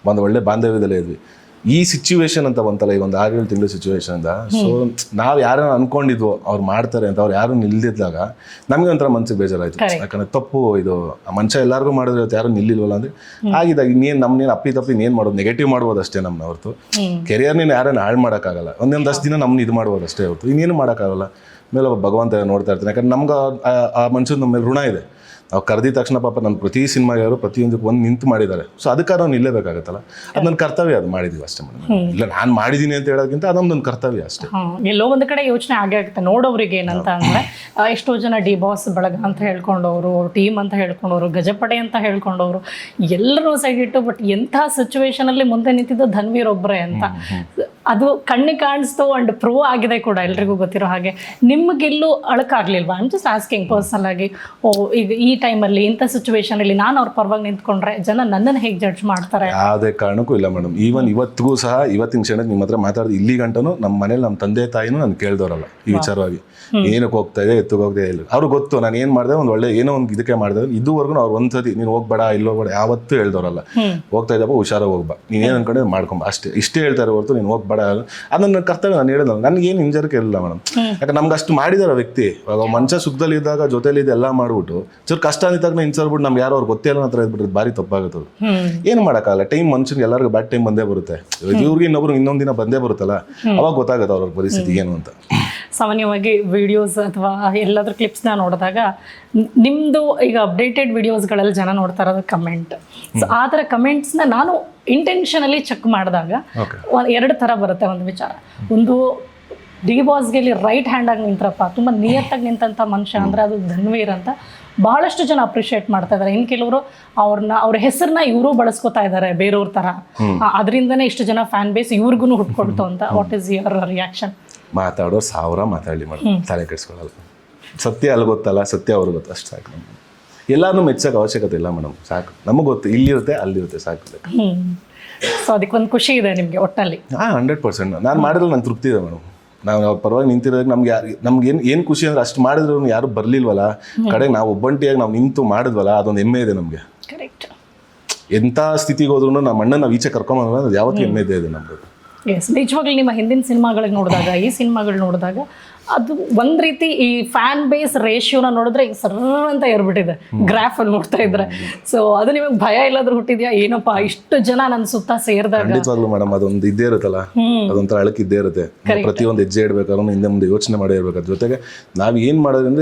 ಒಂದು ಒಳ್ಳೆ ಬಾಂಧವ್ಯದಲ್ಲೇ ಇದ್ವಿ. ಈ ಸಿಚುವೇಶನ್ ಅಂತ ಬಂತಲ್ಲ ಈಗ ಒಂದು ಆರು ಏಳು ತಿಂಗಳ ಸಿಚುವೇಶನ್ ಅಂತ ಸೊ ನಾವು ಯಾರನ್ನ ಅನ್ಕೊಂಡಿದ್ವು ಅವ್ರು ಮಾಡ್ತಾರೆ ಅಂತ ಅವ್ರು ಯಾರು ನಿಲ್ದಿದ್ದಾಗ ನಮಗೆ ಒಂಥರ ಮನ್ಸಿಗೆ ಬೇಜಾರಾಯ್ತು. ಯಾಕಂದ್ರೆ ತಪ್ಪು ಇದು ಆ ಮನುಷ್ಯ ಎಲ್ಲರಿಗೂ ಮಾಡಿದ್ರೆ ಇವತ್ತು ಯಾರು ನಿಲ್ಲಿಲ್ವಲ್ಲ ಅಂದ್ರೆ ಆಗಿದಾಗ ಇನ್ನೇನು ನಮ್ಮನ್ನೇನು ಅಪ್ಪಿ ತಪ್ಪಿ ಇನ್ನೇನು ಮಾಡೋದು ನೆಗೆಟಿವ್ ಮಾಡ್ಬೋದು ಅಷ್ಟೇ ನಮ್ಮನ್ನ ಹೊರತು ಕೆರಿಯರ್ನೇನು ಯಾರನ್ನ ಹಾಳು ಮಾಡೋಕ್ಕಾಗಲ್ಲ. ಒಂದೊಂದಷ್ಟು ದಿನ ನಮ್ಮನ್ನ ಇದು ಮಾಡ್ಬೋದು ಅಷ್ಟೇ ಹೊರತು. ಇನ್ನೇನು ಮಾಡೋಕ್ಕಾಗಲ್ಲ. ಮೇಲೆ ಒಬ್ಬ ಭಗವಂತ ನೋಡ್ತಾ ಇರ್ತಾನೆ. ಯಾಕಂದ್ರೆ ನಮ್ಗೆ ಆ- ಆ ಮನುಷ್ಯನ ನಮ್ಮ ಮೇಲೆ ಋಣ ಇದೆ. ನಾವು ಕರೆದಿದ ತಕ್ಷಣ ಪಾಪ ನನ್ನ ಪ್ರತಿ ಸಿನಿಮಾಗೆ ಅವರು ಪ್ರತಿಯೊಂದಕ್ಕೆ ಒಂದು ನಿಂತು ಮಾಡಿದ್ದಾರೆ. ಸೊ ಅದಕ್ಕೆ ನಾನು ನಿಲ್ಲೇಬೇಕಾಗತ್ತಲ್ಲ ಅದು ನನ್ನ ಕರ್ತವ್ಯ ಅದು ಮಾಡಿದೀವಿ ಅಷ್ಟೇ ಮೇಡಮ್. ಇಲ್ಲ ನಾನು ಮಾಡಿದ್ದೀನಿ ಅಂತ ಹೇಳೋದಕ್ಕಿಂತ ಅದೊಂದು ನನ್ನ ಕರ್ತವ್ಯ ಅಷ್ಟೇ. ಎಲ್ಲೋ ಒಂದು ಕಡೆ ಯೋಚನೆ ಆಗೇ ಆಗುತ್ತೆ. ನೋಡೋರಿಗೆ ಏನಂತ ಅಂದರೆ ಎಷ್ಟೋ ಜನ ಡಿ ಬಾಸ್ ಬಳಗ ಅಂತ ಹೇಳ್ಕೊಂಡವರು ಟೀಮ್ ಅಂತ ಹೇಳ್ಕೊಂಡವರು ಗಜಪಡೆ ಅಂತ ಹೇಳ್ಕೊಂಡವರು ಎಲ್ಲರೂ ಸೈಡಿಟ್ಟು ಬಟ್ ಎಂಥ ಸಿಚುವೇಶನಲ್ಲಿ ಮುಂದೆ ನಿಂತಿದ್ದು ಧನ್ವೀರ್ ಒಬ್ಬರೇ ಅಂತ. ಅದು ಕಣ್ಣಿಗೆ ಕಾಣಿಸ್ತು ಅಂಡ್ ಪ್ರೂವ್ ಆಗಿದೆ ಕೂಡ ಎಲ್ರಿಗೂ ಗೊತ್ತಿರೋ ಹಾಗೆ. ನಿಮಗೆಲ್ಲೂ ಅಳಕಾಗ್ಲಿಲ್ವಾ? ಐಮ್ ಜಸ್ಟ್ ಆಸ್ಕಿಂಗ್ ಪರ್ಸನಲ್ ಆಗಿ. ಓ ಈಗ ಈ ಟೈಮಲ್ಲಿ ಇಂಥ ಸಿಚುವೇಶನ್ ಅಲ್ಲಿ ನಾನು ಅವ್ರ ಪರವಾಗಿ ನಿಂತ್ಕೊಂಡ್ರೆ ಜನ ನನ್ನನ್ನು ಹೇಗೆ ಜಡ್ಜ್ ಮಾಡ್ತಾರೆ? ಯಾವುದೇ ಕಾರಣಕ್ಕೂ ಇಲ್ಲ ಮೇಡಮ್ ಈವನ್ ಇವತ್ತಿಗೂ ಸಹ ಇವತ್ತಿನ ಕ್ಷಣಕ್ಕೆ ನಿಮ್ಮ ಹತ್ರ ಮಾತಾಡಿದ ಇಲ್ಲಿ ಗಂಟನೂ ನಮ್ಮ ಮನೇಲಿ ನಮ್ಮ ತಂದೆ ತಾಯಿನೂ ನಾನು ಕೇಳ್ದವ್ರಲ್ಲ ಈ ವಿಚಾರವಾಗಿ. ಏನಕ್ಕೆ ಹೋಗ್ತಾ ಇದೆ ಎತ್ತಗೆ ಹೋಗ್ತಾ ಇಲ್ಲ ಅವ್ರು ಗೊತ್ತು ನಾನು ಏನು ಮಾಡಿದೆ ಒಂದು ಒಳ್ಳೆ ಏನೋ ಒಂದು ಇದಕ್ಕೆ ಮಾಡಿದೆ. ಇದುವರೆಗೂ ಅವ್ರು ಒಂದ್ಸತಿ ನೀನು ಹೋಗ್ಬೇಡ ಇಲ್ಲಿ ಹೋಗ್ಬೇಡ ಯಾವತ್ತೂ ಹೇಳ್ದವ್ರಲ್ಲ. ಹೋಗ್ತಾ ಇದ್ದಪ್ಪ ಹುಷಾರಾಗಿ ಹೋಗ್ಬಾ. ನೀನು ಏನು ಅನ್ಕೊಂಡೆ ಮಾಡ್ಕೊಂಬ. ಅಷ್ಟೇ ಇಷ್ಟೇ ಹೇಳ್ತಾರೆ ಹೊರತು ನೀನು ಹೋಗ್ಬೇಡ. ಅದನ್ನ ನನ್ನ ಕರ್ತವ್ಯ ನಾನು ಹೇಳಿದ ನನಗೆ ಏನು ಹಿಂಜರಿಕೆ ಇಲ್ಲ ಮೇಡಮ್. ಯಾಕಂದ್ರೆ ನಮ್ಗೆ ಅಷ್ಟು ಮಾಡಿದಾರೆ ವ್ಯಕ್ತಿ. ಇವಾಗ ಮನುಷ್ಯ ಸುಖದಲ್ಲಿ ಇದ್ದಾಗ ಜೊತೆಲಿ ಇದೆಲ್ಲ ಮಾಡ್ಬಿಟ್ಟು ಚೂರು ಕಷ್ಟ ಅಂದಿದ್ದಾಗ ಹಿಂಸರ್ಬಿಟ್ಟು ನಮ್ಗೆ ಯಾರೋ ಅವ್ರು ಗೊತ್ತೇ ಇಲ್ಲ ಹತ್ರ ಇದ್ಬಿಟ್ಟು ಭಾರಿ ತಪ್ಪಾಗುತ್ತೆ ಏನು ಮಾಡೋಕ್ಕಾಗಲ್ಲ? ಟೈಮ್ ಮನುಷ್ಯನಿಗೆ ಎಲ್ಲರಿಗೂ ಬ್ಯಾಡ್ ಟೈಮ್ ಬಂದೇ ಬರುತ್ತೆ. ಇವ್ರಿಗೆ ಇನ್ನೊಬ್ರು ಇನ್ನೊಂದು ದಿನ ಬಂದೇ ಬರುತ್ತಲ್ಲ? ಅವಾಗ ಗೊತ್ತಾಗುತ್ತೆ ಅವ್ರ ಪರಿಸ್ಥಿತಿ ಏನು ಅಂತ. ಸಾಮಾನ್ಯವಾಗಿ ವಿಡಿಯೋಸ್ ಅಥವಾ ಎಲ್ಲಾದ್ರೂ ಕ್ಲಿಪ್ಸ್ನ ನೋಡಿದಾಗ ನಿಮ್ಮದು ಈಗ ಅಪ್ಡೇಟೆಡ್ ವಿಡಿಯೋಸ್ಗಳಲ್ಲಿ ಜನ ನೋಡ್ತಾ ಇರೋದು ಕಮೆಂಟ್ ಸೊ ಆ ಥರ ಕಮೆಂಟ್ಸ್ನ ನಾನು ಇಂಟೆನ್ಷನಲಿ ಚೆಕ್ ಮಾಡಿದಾಗ ಎರಡು ಥರ ಬರುತ್ತೆ ಒಂದು ವಿಚಾರ. ಒಂದು ಡಿ ಬಾಸ್ಗೆ ಇಲ್ಲಿ ರೈಟ್ ಹ್ಯಾಂಡಾಗಿ ನಿಂತ್ರಪ್ಪ ತುಂಬ ನಿಯತ್ತಾಗಿ ನಿಂತಂಥ ಮನುಷ್ಯ ಅಂದರೆ ಅದು ಧನ್ವೀರ್ ಅಂತ ಬಹಳಷ್ಟು ಜನ ಅಪ್ರಿಷಿಯೇಟ್ ಮಾಡ್ತಾ ಇದ್ದಾರೆ ಇನ್ನು ಕೆಲವರು ಅವ್ರನ್ನ ಅವ್ರ ಹೆಸರನ್ನ ಇವರು ಬಳಸ್ಕೊತಾ ಇದ್ದಾರೆ ಬೇರೆಯವ್ರ ಥರ. ಅದರಿಂದನೇ ಇಷ್ಟು ಜನ ಫ್ಯಾನ್ ಬೇಸ್ ಇವ್ರಿಗೂ ಹುಟ್ಕೊಡ್ತು ಅಂತ ವಾಟ್ ಈಸ್ ಯುವರ್ ರಿಯಾಕ್ಷನ್ ಮಾತಾಡೋ ಸಾವಿರ ಮಾತಾಡಲಿ ಮೇಡಮ್. ತಲೆ ಕೆಡಿಸ್ಕೊಳ್ಳಲ್ಲ. ಸತ್ಯ ಅಲ್ಲಿ ಗೊತ್ತಲ್ಲ ಸತ್ಯ ಅವ್ರಿಗೆ ಗೊತ್ತು ಅಷ್ಟು ಸಾಕು ನಮ್ಗೆ. ಎಲ್ಲಾನು ಮೆಚ್ಚೋಕೆ ಅವಶ್ಯಕತೆ ಇಲ್ಲ ಮೇಡಮ್ ಸಾಕು. ನಮಗೆ ಗೊತ್ತು ಇಲ್ಲಿರುತ್ತೆ ಅಲ್ಲಿರುತ್ತೆ ಸಾಕು ಸೊ ಅದಕ್ಕೊಂದು ಖುಷಿ ಇದೆ ನಿಮಗೆ ಒಟ್ಟಲ್ಲಿ ಹಾಂ ಹಂಡ್ರೆಡ್ ಪರ್ಸೆಂಟ್ ನಾನು ಮಾಡಿದ್ರೆ ನಂಗೆ ತೃಪ್ತಿ ಇದೆ ಮೇಡಮ್. ನಾವು ಪರವಾಗಿ ನಿಂತಿರೋದಕ್ಕೆ ನಮ್ಗೆ ಯಾರು ನಮ್ಗೆ ಏನು ಏನು ಖುಷಿ ಅಂದ್ರೆ ಅಷ್ಟು ಮಾಡಿದ್ರು ಯಾರು ಬರಲಿಲ್ವಲ್ಲ? ಕಡೆಗೆ ನಾವು ಒಬ್ಬಂಟಿಯಾಗಿ ನಾವು ನಿಂತು ಮಾಡಿದ್ವಲ್ಲ ಅದೊಂದು ಹೆಮ್ಮೆ ಇದೆ ನಮಗೆ. ಕರೆಕ್ಟ್ ಎಂಥ ಸ್ಥಿತಿಗೆ ಹೋದ್ರೂ ನಮ್ಮ ಅಣ್ಣ ನಾವು ಈಚೆ ಕರ್ಕೊಂಬಂದ್ರೆ ಅದು ಯಾವತ್ತೂ ಹೆಮ್ಮೆ ಇದೆ ಇದೆ ನಮ್ಗೆ. ಎಸ್ ನಿಜವಾಗ್ಲೂ ನಿಮ್ಮ ಹಿಂದಿನ ಸಿನಿಮಾಗಳಿಗೆ ನೋಡಿದಾಗ ಈ ಸಿನಿಮಾಗಳು ನೋಡಿದಾಗ ಅದು ಒಂದ್ ರೀತಿ ಈ ಫ್ಯಾನ್ ಬೇಸ್ ರೇಷಿಯೋನ ನೋಡಿದ್ರೆ ಈಗ ಸರ್ರ ಅಂತ ಏರ್ಬಿಟ್ಟಿದೆ. ಗ್ರಾಫ್ ಅಲ್ಲಿ ನೋಡ್ತಾ ಇದ್ರೆ. ಸೊ ಅದು ನಿಮಗೆ ಭಯ ಇಲ್ಲಾದ್ರೂ ಹುಟ್ಟಿದ್ಯಾ? ಏನಪ್ಪಾ ಇಷ್ಟು ಜನ ನನ್ನ ಸುತ್ತ ಸೇರಿದಾಗ ಖಂಡಿತವಾಗ್ಲೂ ಮೇಡಮ್ ಅದೊಂದು ಇದ್ದೇ ಇರುತ್ತಲ್ಲ? ಅದೊಂಥರ ಅಳಕ್ ಇದ್ದೇ ಇರುತ್ತೆ. ಪ್ರತಿಯೊಂದು ಹೆಜ್ಜೆ ಇಡ್ಬೇಕಾದ್ರೂ ಹಿಂದೆ ಮುಂದೆ ಯೋಚನೆ ಮಾಡಿ ಇರ್ಬೇಕು. ಜೊತೆಗೆ ನಾವು ಏನು ಮಾಡೋದ್ರಿಂದ